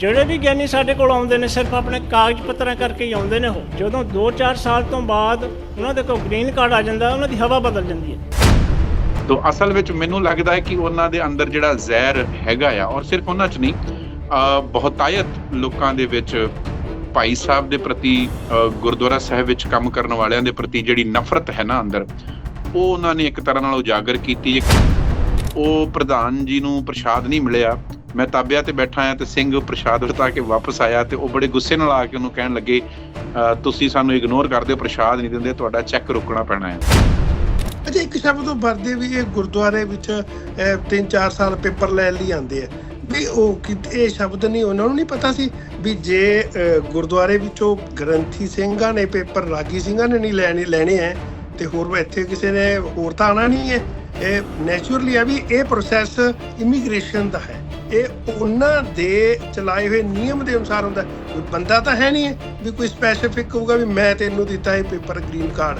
ਜਿਹੜੇ ਵੀ ਗਿਆਨੀ ਸਾਡੇ ਕੋਲ ਆਉਂਦੇ ਨੇ, ਸਿਰਫ ਆਪਣੇ ਕਾਗਜ਼ ਪੱਤਰਾਂ ਕਰਕੇ ਹੀ ਆਉਂਦੇ ਨੇ ਉਹ। ਜਦੋਂ 2-4 ਸਾਲ ਤੋਂ ਬਾਅਦ ਉਹਨਾਂ ਦੇ ਕੋਲ ਗ੍ਰੀਨ ਕਾਰਡ ਆ ਜਾਂਦਾ, ਉਹਨਾਂ ਦੀ ਹਵਾ ਬਦਲ ਜਾਂਦੀ ਹੈ। ਤੋ ਅਸਲ ਵਿੱਚ ਮੈਨੂੰ ਲੱਗਦਾ ਹੈ ਕਿ ਉਹਨਾਂ ਦੇ ਅੰਦਰ ਜਿਹੜਾ ਜ਼ਹਿਰ ਹੈਗਾ ਆ, ਔਰ ਸਿਰਫ ਉਹਨਾਂ 'ਚ ਨਹੀਂ ਬਹੁਤਾਇਤ ਲੋਕਾਂ ਦੇ ਵਿੱਚ ਭਾਈ ਸਾਹਿਬ ਦੇ ਪ੍ਰਤੀ ਗੁਰਦੁਆਰਾ ਸਾਹਿਬ ਵਿੱਚ ਕੰਮ ਕਰਨ ਵਾਲਿਆਂ ਦੇ ਪ੍ਰਤੀ ਜਿਹੜੀ ਨਫ਼ਰਤ ਹੈ ਨਾ ਅੰਦਰ, ਉਹ ਉਹਨਾਂ ਨੇ ਇੱਕ ਤਰ੍ਹਾਂ ਨਾਲ ਉਜਾਗਰ ਕੀਤੀ। ਉਹ ਪ੍ਰਧਾਨ ਜੀ ਨੂੰ ਪ੍ਰਸ਼ਾਦ ਨਹੀਂ ਮਿਲਿਆ। ਮੈਂ ਤਾਬਿਆ ਤੇ ਬੈਠਾ ਆ ਤੇ ਸਿੰਘ ਪ੍ਰਸ਼ਾਦ ਵਰਤਾ ਕੇ ਵਾਪਸ ਆਇਆ ਤੇ ਉਹ ਬੜੇ ਗੁੱਸੇ ਨਾਲ ਆ ਕੇ ਉਹਨੂੰ ਕਹਿਣ ਲੱਗੇ ਤੁਸੀਂ ਸਾਨੂੰ ਇਗਨੋਰ ਕਰਦੇ ਹੋ ਪ੍ਰਸ਼ਾਦ ਨਹੀਂ ਦਿੰਦੇ, ਤੁਹਾਡਾ ਚੈੱਕ ਰੁਕਣਾ ਪੈਣਾ ਹੈ। ਅੱਛਾ, ਇੱਕ ਸ਼ਬਦ ਉਹ ਵਰਦੇ ਵੀ ਇਹ ਗੁਰਦੁਆਰੇ ਵਿੱਚ 3-4 ਸਾਲ ਪੇਪਰ ਲੈਣ ਲਈ ਆਉਂਦੇ ਆ। ਵੀ ਉਹ ਕਿ, ਇਹ ਸ਼ਬਦ ਨਹੀਂ, ਉਹਨਾਂ ਨੂੰ ਨਹੀਂ ਪਤਾ ਸੀ ਵੀ ਜੇ ਗੁਰਦੁਆਰੇ ਵਿੱਚੋਂ ਗ੍ਰੰਥੀ ਸਿੰਘਾਂ ਨੇ ਪੇਪਰ, ਰਾਗੀ ਸਿੰਘਾਂ ਨੇ ਨਹੀਂ ਲੈਣੇ ਲੈਣੇ ਹੈ, ਤੇ ਹੋਰ ਇੱਥੇ ਕਿਸੇ ਨੇ ਹੋਰ ਤਾਂ ਆਣਾ ਨਹੀਂ ਹੈ। ਇਹ ਨੇਚਰਲੀ ਆ ਵੀ ਇਹ ਪ੍ਰੋਸੈਸ ਇਮੀਗ੍ਰੇਸ਼ਨ ਦਾ ਹੈ। ਇਹ ਉਹਨਾਂ ਦੇ ਚਲਾਏ ਹੋਏ ਨਿਯਮ ਦੇ ਅਨੁਸਾਰ ਹੁੰਦਾ। ਹੈ। ਕੋਈ ਬੰਦਾ ਤਾਂ ਹੈ ਨਹੀਂ ਹੈ ਵੀ ਕੋਈ ਸਪੈਸੀਫਿਕ ਕਹੂਗਾ ਵੀ ਮੈਂ ਤੈਨੂੰ ਦਿੱਤਾ ਇਹ paper green card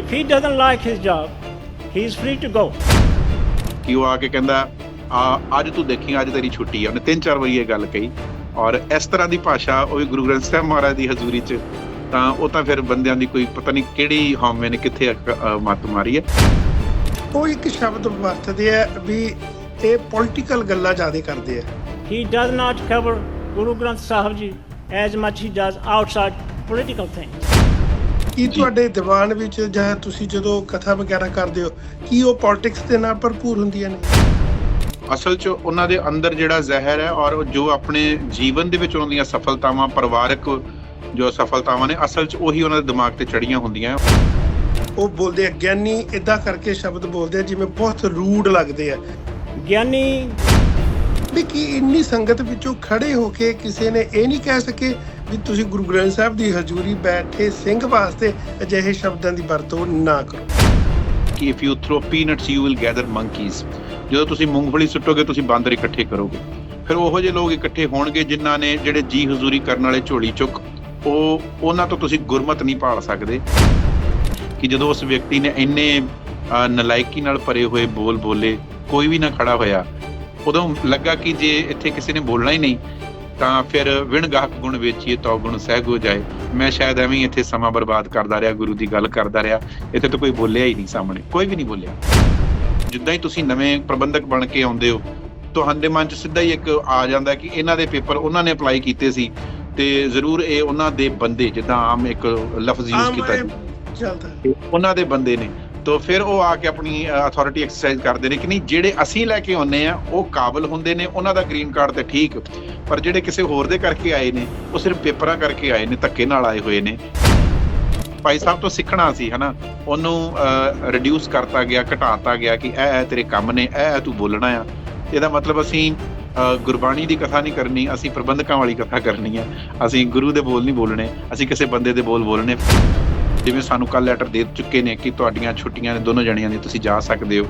if he doesn't like his job he is free to go. ਕਿ ਉਹ ਆ ਕੇ ਕਹਿੰਦਾ ਆ ਅੱਜ ਤੂੰ ਦੇਖੀ ਅੱਜ ਤੇਰੀ ਛੁੱਟੀ ਆ। ਉਹਨੇ ਤਿੰਨ ਚਾਰ ਵਾਰੀ ਇਹ ਗੱਲ ਕਹੀ। ਔਰ ਇਸ ਤਰ੍ਹਾਂ ਦੀ ਭਾਸ਼ਾ ਉਹ ਵੀ ਗੁਰੂ ਗ੍ਰੰਥ ਸਾਹਿਬ ਮਹਾਰਾਜ ਦੀ ਹਜ਼ੂਰੀ 'ਚ ਤਾਂ ਉਹ ਤਾਂ ਫਿਰ ਬੰਦਿਆਂ ਦੀ ਕੋਈ ਪਤਾ ਨਹੀਂ ਕਿਹੜੀ ਹਉਮੈ ਨੇ ਕਿੱਥੇ ਮੱਤ ਮਾਰੀ ਹੈ। ਉਹ ਇੱਕ ਸ਼ਬਦ ਵਰਤਦੇ ਆ ਵੀ ਇਹ ਪੋਲਿਟੀਕਲ ਗੱਲਾਂ ਜ਼ਿਆਦਾ ਕਰਦੇ ਆ। He does not cover guru granth sahib ji as much he does outside political things. ਕੀ ਤੁਹਾਡੇ ਦੀਵਾਨ ਵਿੱਚ ਜਾਂ ਤੁਸੀਂ ਜਦੋਂ ਕਥਾ ਵਗੈਰਾ ਕਰਦੇ ਹੋ ਕੀ ਉਹ ਪੋਲਿਟਿਕਸ ਦੇ ਨਾਲ ਭਰਪੂਰ ਹੁੰਦੀਆਂ ਨੇ? ਅਸਲ 'ਚ ਉਹਨਾਂ ਦੇ ਅੰਦਰ ਜਿਹੜਾ ਜ਼ਹਿਰ ਹੈ ਔਰ ਉਹ ਜੋ ਆਪਣੇ ਜੀਵਨ ਦੇ ਵਿੱਚ ਉਹਨਾਂ ਦੀਆਂ ਸਫਲਤਾਵਾਂ ਪਰਿਵਾਰਕ ਜੋ ਸਫਲਤਾਵਾਂ ਨੇ ਅਸਲ 'ਚ ਉਹੀ ਉਹਨਾਂ ਦੇ ਦਿਮਾਗ ਤੇ ਚੜੀਆਂ ਹੁੰਦੀਆਂ। ਉਹ ਬੋਲਦੇ ਆ ਗਿਆਨੀ ਇਦਾਂ ਕਰਕੇ ਸ਼ਬਦ ਬੋਲਦੇ ਆ ਜਿਵੇਂ ਬਹੁਤ ਰੂਡ ਲੱਗਦੇ ਆ। ਗਿਆਨੀ ਵੀ ਕੀ ਇੰਨੀ ਸੰਗਤ ਵਿੱਚੋਂ ਖੜੇ ਹੋ ਕੇ ਕਿਸੇ ਨੇ ਇਹ ਨਹੀਂ ਕਹਿ ਸਕੇ ਵੀ ਤੁਸੀਂ ਗੁਰੂ ਗ੍ਰੰਥ ਸਾਹਿਬ ਦੀ ਹਜ਼ੂਰੀ ਬੈਠੇ ਸਿੰਘ ਵਾਸਤੇ ਅਜਿਹੇ ਸ਼ਬਦਾਂ ਦੀ ਵਰਤੋਂ ਨਾ ਕਰੋ। ਕਿ if you throw peanuts you will gather monkeys ਜਦੋਂ ਤੁਸੀਂ ਮੂੰਗਫਲੀ ਸੁੱਟੋਗੇ ਤੁਸੀਂ ਬਾਂਦਰ ਇਕੱਠੇ ਕਰੋਗੇ। ਫਿਰ ਉਹੋ ਜਿਹੇ ਲੋਕ ਇਕੱਠੇ ਹੋਣਗੇ ਜਿਨ੍ਹਾਂ ਨੇ ਜਿਹੜੇ ਜੀ ਹਜ਼ੂਰੀ ਕਰਨ ਵਾਲੇ ਝੋਲੀ ਚੁੱਕ ਉਹ ਉਹਨਾਂ ਤੋਂ ਤੁਸੀਂ ਗੁਰਮਤ ਨਹੀਂ ਭਾਲ ਸਕਦੇ। ਕਿ ਜਦੋਂ ਉਸ ਵਿਅਕਤੀ ਨੇ ਇੰਨੇ ਨਲਾਇਕੀ ਨਾਲ ਭਰੇ ਹੋਏ ਬੋਲ ਬੋਲੇ ਕੋਈ ਵੀ ਨਾ ਖੜਾ ਹੋਇਆ। ਉਦੋਂ ਲੱਗਾ ਕਿ ਜੇ ਇੱਥੇ ਕਿਸੇ ਨੇ ਬੋਲਣਾ ਹੀ ਨਹੀਂ ਤਾਂ ਫਿਰ ਵਿਣ ਗਾਹਕ ਗੁਣ ਵੇਚੀਏ ਤੋ ਗੁਣ ਸਹਿ ਹੋ ਜਾਏ। ਮੈਂ ਸ਼ਾਇਦ ਐਵੇਂ ਹੀ ਇੱਥੇ ਸਮਾਂ ਬਰਬਾਦ ਕਰਦਾ ਰਿਹਾ ਗੁਰੂ ਦੀ ਗੱਲ ਕਰਦਾ ਰਿਹਾ। ਇੱਥੇ ਤਾਂ ਕੋਈ ਬੋਲਿਆ ਹੀ ਨਹੀਂ ਸਾਹਮਣੇ ਕੋਈ ਵੀ ਨਹੀਂ ਬੋਲਿਆ। ਜਿੱਦਾਂ ਹੀ ਤੁਸੀਂ ਨਵੇਂ ਪ੍ਰਬੰਧਕ ਬਣ ਕੇ ਆਉਂਦੇ ਹੋ ਤੁਹਾਡੇ ਮਨ 'ਚ ਸਿੱਧਾ ਹੀ ਇੱਕ ਆ ਜਾਂਦਾ ਕਿ ਇਹਨਾਂ ਦੇ ਪੇਪਰ ਉਹਨਾਂ ਨੇ ਅਪਲਾਈ ਕੀਤੇ ਸੀ। ਤੇ ਜ਼ਰੂਰ ਇਹ ਉਹਨਾਂ ਦੇ ਬੰਦੇ ਜਿੱਦਾਂ ਆਮ ਇੱਕ ਲਫ਼ਜ਼ ਯੂਜ਼ ਕੀਤਾ ਇਹ ਜੀ ਚੱਲਦਾ। ਤੇ ਉਹਨਾਂ ਦੇ ਬੰਦੇ ਨੇ। ਤੋਂ ਫਿਰ ਉਹ ਆ ਕੇ ਆਪਣੀ ਅਥਾਰਟੀ ਐਕਸਰਸਾਈਜ਼ ਕਰਦੇ ਨੇ ਕਿ ਨਹੀਂ, ਜਿਹੜੇ ਅਸੀਂ ਲੈ ਕੇ ਆਉਨੇ ਆ ਉਹ ਕਾਬਲ ਹੁੰਦੇ ਨੇ, ਉਹਨਾਂ ਦਾ ਗ੍ਰੀਨ ਕਾਰਡ ਤੇ ਠੀਕ, ਪਰ ਜਿਹੜੇ ਕਿਸੇ ਹੋਰ ਦੇ ਕਰਕੇ ਆਏ ਨੇ, ਉਹ ਸਿਰਫ ਪੇਪਰਾਂ ਕਰਕੇ ਆਏ ਨੇ, ਧੱਕੇ ਨਾਲ ਆਏ ਹੋਏ ਨੇ। ਭਾਈ ਸਾਹਿਬ ਤੋਂ ਸਿੱਖਣਾ ਸੀ, ਹਨਾ? ਉਹਨੂੰ ਰਿਡਿਊਸ ਕਰਤਾ ਗਿਆ, ਘਟਾਤਾ ਗਿਆ ਕਿ ਇਹ ਇਹ ਤੇਰੇ ਕੰਮ ਨੇ, ਇਹ ਇਹ ਤੂੰ ਬੋਲਣਾ ਆ। ਇਹਦਾ ਮਤਲਬ ਅਸੀਂ ਗੁਰਬਾਣੀ ਦੀ ਕਥਾ ਨਹੀਂ ਕਰਨੀ, ਅਸੀਂ ਪ੍ਰਬੰਧਕਾਂ ਵਾਲੀ ਕਥਾ ਕਰਨੀ ਆ। ਅਸੀਂ ਗੁਰੂ ਦੇ ਬੋਲ ਨਹੀਂ ਬੋਲਣੇ, ਅਸੀਂ ਕਿਸੇ ਬੰਦੇ ਦੇ ਬੋਲ ਬੋਲਣੇ। ਜਿਵੇਂ ਸਾਨੂੰ ਕੱਲ ਲੈਟਰ ਦੇ ਚੁੱਕੇ ਨੇ ਕਿ ਤੁਹਾਡੀਆਂ ਛੁੱਟੀਆਂ ਨੇ, ਦੋਨੋਂ ਜਣੀਆਂ ਦੀ ਤੁਸੀਂ ਜਾ ਸਕਦੇ ਹੋ।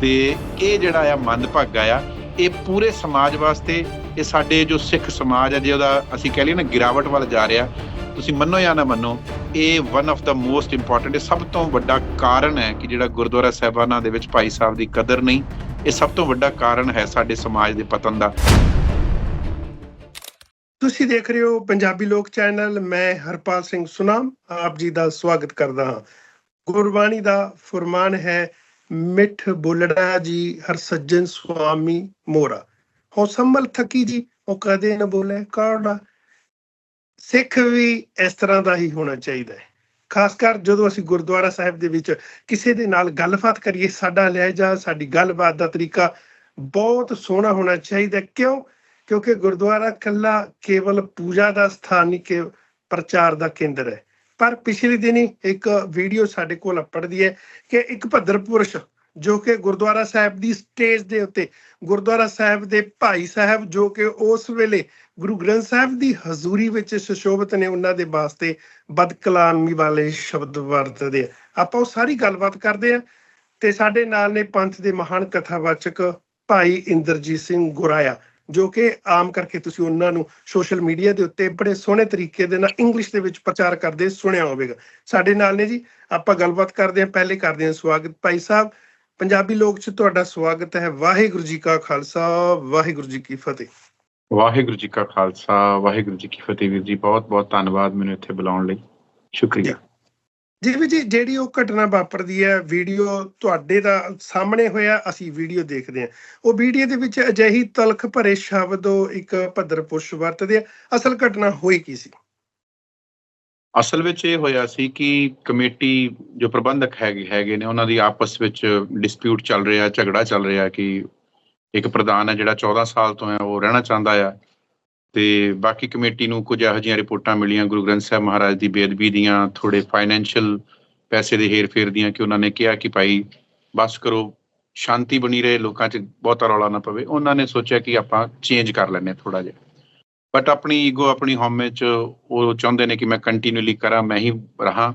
ਤੇ ਇਹ ਜਿਹੜਾ ਆ ਮੰਦਭਾਗਾ ਆ, ਇਹ ਪੂਰੇ ਸਮਾਜ ਵਾਸਤੇ, ਇਹ ਸਾਡੇ ਜੋ ਸਿੱਖ ਸਮਾਜ ਆ ਜੇ ਉਹਦਾ ਅਸੀਂ ਕਹਿ ਲਈਏ ਨਾ ਗਿਰਾਵਟ ਵੱਲ ਜਾ ਰਿਹਾ, ਤੁਸੀਂ ਮੰਨੋ ਜਾਂ ਨਾ ਮੰਨੋ, ਇਹ one of the most important ਸਭ ਤੋਂ ਵੱਡਾ ਕਾਰਨ ਹੈ ਕਿ ਜਿਹੜਾ ਗੁਰਦੁਆਰਾ ਸਾਹਿਬਾਨਾਂ ਦੇ ਵਿੱਚ ਭਾਈ ਸਾਹਿਬ ਦੀ ਕਦਰ ਨਹੀਂ, ਇਹ ਸਭ ਤੋਂ ਵੱਡਾ ਕਾਰਨ ਹੈ ਸਾਡੇ ਸਮਾਜ ਦੇ ਪਤਨ ਦਾ। ਤੁਸੀਂ ਦੇਖ ਰਹੇ ਹੋ ਪੰਜਾਬੀ ਲੋਕ ਚੈਨਲ, ਮੈਂ ਹਰਪਾਲ ਸਿੰਘ ਸੁਨਾਮ, ਆਪ ਜੀ ਦਾ ਸਵਾਗਤ ਕਰਦਾ ਹਾਂ। ਗੁਰਬਾਣੀ ਦਾ ਫਰਮਾਨ ਹੈ, ਮਿੱਠ ਬੋਲੜਾ ਜੀ ਹਰ ਸੱਜਣ ਸੁਆਮੀ ਮੋਰਾ। ਹੋ ਸੰਭਲ ਥਕੀ ਜੀ, ਉਹ ਕਦੇ ਨਾ ਬੋਲੇ ਕਾੜਾ। ਸਿੱਖ ਵੀ ਇਸ ਤਰ੍ਹਾਂ ਦਾ ਹੀ ਹੋਣਾ ਚਾਹੀਦਾ ਹੈ। ਖਾਸ ਕਰ ਜਦੋਂ ਅਸੀਂ ਗੁਰਦੁਆਰਾ ਸਾਹਿਬ ਦੇ ਵਿੱਚ ਕਿਸੇ ਦੇ ਨਾਲ ਗੱਲਬਾਤ ਕਰੀਏ, ਸਾਡਾ ਲਹਿਜਾ ਸਾਡੀ ਗੱਲਬਾਤ ਦਾ ਤਰੀਕਾ ਬਹੁਤ ਸੋਹਣਾ ਹੋਣਾ ਚਾਹੀਦਾ ਕਿਉਂ? ਕਿਉਂਕਿ ਗੁਰਦੁਆਰਾ ਕੱਲਾ ਕੇਵਲ ਪੂਜਾ ਦਾ ਸਥਾਨ ਨਹੀਂ ਕਿ ਪ੍ਰਚਾਰ ਦਾ ਕੇਂਦਰ ਹੈ। ਪਰ ਪਿਛਲੇ ਦਿਨੀ ਇੱਕ ਵੀਡੀਓ ਸਾਡੇ ਕੋਲ ਅਪੜਦੀ ਹੈ ਕਿ ਇੱਕ ਭੱਦਰ ਪੁਰਸ਼ ਜੋ ਕਿ ਗੁਰਦੁਆਰਾ ਸਾਹਿਬ ਦੀ ਸਟੇਜ ਦੇ ਉੱਤੇ, ਗੁਰਦੁਆਰਾ ਸਾਹਿਬ ਦੇ ਭਾਈ ਸਾਹਿਬ ਜੋ ਕਿ ਉਸ ਵੇਲੇ ਗੁਰੂ ਗ੍ਰੰਥ ਸਾਹਿਬ ਦੀ ਹਜ਼ੂਰੀ ਵਿੱਚ ਸੁਸ਼ੋਭਿਤ ਨੇ, ਉਹਨਾਂ ਦੇ ਵਾਸਤੇ ਬਦਕਲਾਮੀ ਵਾਲੇ ਸ਼ਬਦ ਵਰਤਦੇ ਆਪਾਂ ਉਹ ਸਾਰੀ ਗੱਲਬਾਤ ਕਰਦੇ ਆ ਤੇ ਸਾਡੇ ਨਾਲ ਨੇ ਪੰਥ ਦੇ ਮਹਾਨ ਕਥਾਵਾਚਕ ਭਾਈ ਇੰਦਰਜੀਤ ਸਿੰਘ ਗੁਰਾਇਆ। ਜੋ ਕਿ ਆਮ ਕਰਕੇ ਤੁਸੀਂ ਉਹਨਾਂ ਨੂੰ ਸੋਸ਼ਲ ਮੀਡੀਆ ਦੇ ਉੱਤੇ ਬੜੇ ਸੋਹਣੇ ਤਰੀਕੇ ਦੇ ਨਾਲ ਇੰਗਲਿਸ਼ ਦੇ ਵਿੱਚ ਪ੍ਰਚਾਰ ਕਰਦੇ ਸੁਣਿਆ ਹੋਵੇਗਾ। ਸਾਡੇ ਨਾਲ ਨੇ ਜੀ, ਆਪਾਂ ਗੱਲਬਾਤ ਕਰਦੇ ਹਾਂ, ਪਹਿਲੇ ਕਰਦੇ ਹਾਂ ਸਵਾਗਤ। ਭਾਈ ਸਾਹਿਬ, ਪੰਜਾਬੀ ਲੋਕ ਚ ਤੁਹਾਡਾ ਸਵਾਗਤ ਹੈ। ਵਾਹਿਗੁਰੂ ਜੀ ਕਾ ਖਾਲਸਾ, ਵਾਹਿਗੁਰੂ ਜੀ ਕੀ ਫਤਿਹ। ਵਾਹਿਗੁਰੂ ਜੀ ਕਾ ਖਾਲਸਾ, ਵਾਹਿਗੁਰੂ ਜੀ ਕੀ ਫਤਿਹ ਵੀਰ ਜੀ। ਬਹੁਤ ਬਹੁਤ ਧੰਨਵਾਦ ਮੈਨੂੰ ਇੱਥੇ ਬੁਲਾਉਣ ਲਈ। ਸ਼ੁਕਰੀਆ। ਜੀ ਜੀ, ਜਿਹੜੀ ਉਹ ਘਟਨਾ ਵਾਪਰਦੀ ਹੈ, ਵੀਡੀਓ ਤੁਹਾਡੇ ਦਾ ਸਾਹਮਣੇ ਹੋਇਆ, ਅਸੀਂ ਵੀਡੀਓ ਦੇਖਦੇ ਹਾਂ। ਉਹ ਵੀਡੀਓ ਦੇ ਵਿੱਚ ਅਜਿਹੀ ਤਲਖ ਭਰੇ ਸ਼ਬਦ ਇੱਕ ਭੱਦਰ ਪੁਰਸ਼ ਵਰਤਦੇ ਆ। ਅਸਲ ਘਟਨਾ ਹੋਈ ਕੀ ਸੀ? ਅਸਲ ਵਿੱਚ ਇਹ ਹੋਇਆ ਸੀ ਕਿ ਕਮੇਟੀ ਜੋ ਪ੍ਰਬੰਧਕ ਹੈਗੇ ਹੈਗੇ ਨੇ, ਉਹਨਾਂ ਦੀ ਆਪਸ ਵਿੱਚ ਡਿਸਪਿਊਟ ਚੱਲ ਰਿਹਾ, ਝਗੜਾ ਚੱਲ ਰਿਹਾ ਕਿ ਇੱਕ ਪ੍ਰਧਾਨ ਹੈ ਜਿਹੜਾ 14 ਸਾਲ ਤੋਂ ਹੈ, ਉਹ ਰਹਿਣਾ ਚਾਹੁੰਦਾ ਆ। ਤੇ ਬਾਕੀ ਕਮੇਟੀ ਨੂੰ ਕੁਝ ਇਹੋ ਜਿਹੀਆਂ ਰਿਪੋਰਟਾਂ ਮਿਲੀਆਂ, ਗੁਰੂ ਗ੍ਰੰਥ ਸਾਹਿਬ ਮਹਾਰਾਜ ਦੀ ਬੇਅਦਬੀ ਦੀਆਂ ਥੋੜੇ ਫਾਈਨੈਂਸ਼ੀਅਲ ਪੈਸੇ ਦੇ ਹੇਰ-ਫੇਰ ਦੀਆਂ ਕਿ ਉਹਨਾਂ ਨੇ ਕਿਹਾ ਕਿ ਭਾਈ ਬਸ ਕਰੋ, ਸ਼ਾਂਤੀ ਬਣੀ ਰਹੇ, ਲੋਕਾਂ 'ਚ ਬਹੁਤਾ ਰੌਲਾ ਨਾ ਪਵੇ। ਉਹਨਾਂ ਨੇ ਸੋਚਿਆ ਕਿ ਆਪਾਂ ਚੇਂਜ ਕਰ ਲੈਂਦੇ ਥੋੜਾ ਜਿਹਾ। ਬਟ ਆਪਣੀ ਈਗੋ ਆਪਣੀ ਹਉਮੈ 'ਚ ਉਹ ਚਾਹੁੰਦੇ ਨੇ ਕਿ ਮੈਂ ਕੰਟੀਨਿਊਲੀ ਕਰਾਂ, ਮੈਂ ਹੀ ਰਹਾ।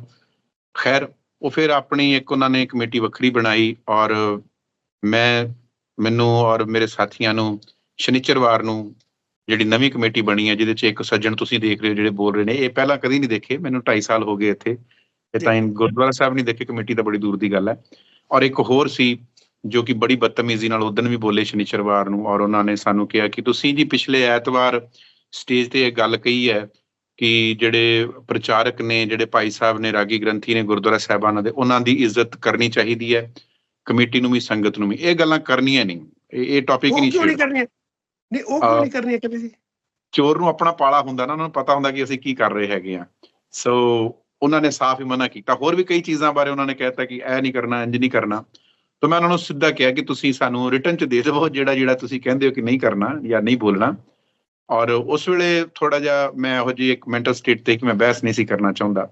ਖੈਰ, ਉਹ ਫਿਰ ਆਪਣੀ ਇੱਕ ਉਹਨਾਂ ਨੇ ਕਮੇਟੀ ਵੱਖਰੀ ਬਣਾਈ ਔਰ ਮੈਂ, ਮੈਨੂੰ ਔਰ ਮੇਰੇ ਸਾਥੀਆਂ ਨੂੰ, ਸ਼ਨੀਚਰਵਾਰ ਨੂੰ ਜਿਹੜੀ ਨਵੀਂ ਕਮੇਟੀ ਬਣੀ ਹੈ ਜਿਹਦੇ 'ਚ ਇੱਕ ਸੱਜਣ ਤੁਸੀਂ ਦੇਖ ਰਹੇ ਹੋ ਜਿਹੜੇ ਬੋਲ ਰਹੇ ਨੇ ਇਹ ਪਹਿਲਾਂ ਕਦੀ ਨਹੀਂ ਦੇਖੇ ਮੈਨੂੰ 2.5 ਸਾਲ ਹੋ ਗਏ ਇੱਥੇ। ਇਹ ਤਾਂ ਇਨ ਗੁਰਦੁਆਰਾ ਸਾਹਿਬ ਨਹੀਂ ਦੇਖੇ ਕਮੇਟੀ ਤਾਂ ਬੜੀ ਦੂਰ ਦੀ ਗੱਲ ਹੈ। ਔਰ ਇੱਕ ਹੋਰ ਸੀ ਜੋ ਕਿ ਬੜੀ ਬਦਤਮੀਜ਼ੀ ਨਾਲ ਉਦੋਂ ਵੀ ਬੋਲੇ ਸ਼ਨੀਚਰਵਾਰ ਨੂੰ ਔਰ ਉਹਨਾਂ ਨੇ ਸਾਨੂੰ ਕਿਹਾ ਕਿ ਤੁਸੀਂ ਜੀ ਪਿਛਲੇ ਐਤਵਾਰ ਸਟੇਜ ਤੇ ਇਹ ਗੱਲ ਕਹੀ ਹੈ ਕਿ ਜਿਹੜੇ ਪ੍ਰਚਾਰਕ ਨੇ ਜਿਹੜੇ ਭਾਈ ਸਾਹਿਬ ਨੇ ਰਾਗੀ ਗ੍ਰੰਥੀ ਨੇ ਗੁਰਦੁਆਰਾ ਸਾਹਿਬਾਨਾਂ ਦੇ ਉਹਨਾਂ ਦੀ ਇੱਜ਼ਤ ਕਰਨੀ ਚਾਹੀਦੀ ਹੈ। ਕਮੇਟੀ ਨੂੰ ਵੀ ਸੰਗਤ ਨੂੰ ਵੀ। ਇਹ ਗੱਲਾਂ ਕਰਨੀਆਂ ਨਹੀਂ। ਇਹ ਟੌਪਿਕ ਨਹੀਂ ਛੇੜਨਾ। ਨਹੀਂ ਉਹ ਕਿਉਂ ਨਹੀਂ ਕਰਨੀ ਕਦੇ ਜੀ ਚੋਰ ਨੂੰ ਆਪਣਾ ਪਾਲਾ ਹੁੰਦਾ ਨਾ ਉਹਨਾਂ ਨੂੰ ਪਤਾ ਹੁੰਦਾ ਕਿ ਅਸੀਂ ਕੀ ਕਰ ਰਹੇ ਹੈਗੇ ਆ। ਸੋ ਉਹਨਾਂ ਨੇ ਸਾਫ਼ ਹੀ ਮਨਾ ਕੀਤਾ। ਹੋਰ ਵੀ ਕਈ ਚੀਜ਼ਾਂ ਬਾਰੇ ਉਹਨਾਂ ਨੇ ਕਹਿਤਾ ਕਿ ਇਹ ਨਹੀਂ ਕਰਨਾ ਇੰਜ ਨਹੀਂ ਕਰਨਾ। ਤਾਂ ਮੈਂ ਉਹਨਾਂ ਨੂੰ ਸਿੱਧਾ ਕਿਹਾ ਕਿ ਤੁਸੀਂ ਸਾਨੂੰ ਰਿਟਰਨ ਚ ਦੇ ਦਿਓ ਜਿਹੜਾ ਜਿਹੜਾ ਤੁਸੀਂ ਕਹਿੰਦੇ ਹੋ ਕਿ ਨਹੀਂ ਕਰਨਾ ਜਾਂ ਨਹੀਂ ਬੋਲਣਾ। ਔਰ ਉਸ ਵੇਲੇ ਥੋੜਾ ਜਿਹਾ ਮੈਂ ਇਹੋ ਜਿਹੀ ਇੱਕ ਮੈਂਟਲ ਸਟੇਟ ਤੇ ਕਿ ਮੈਂ ਬਹਿਸ ਨਹੀਂ ਸੀ ਕਰਨਾ ਚਾਹੁੰਦਾ।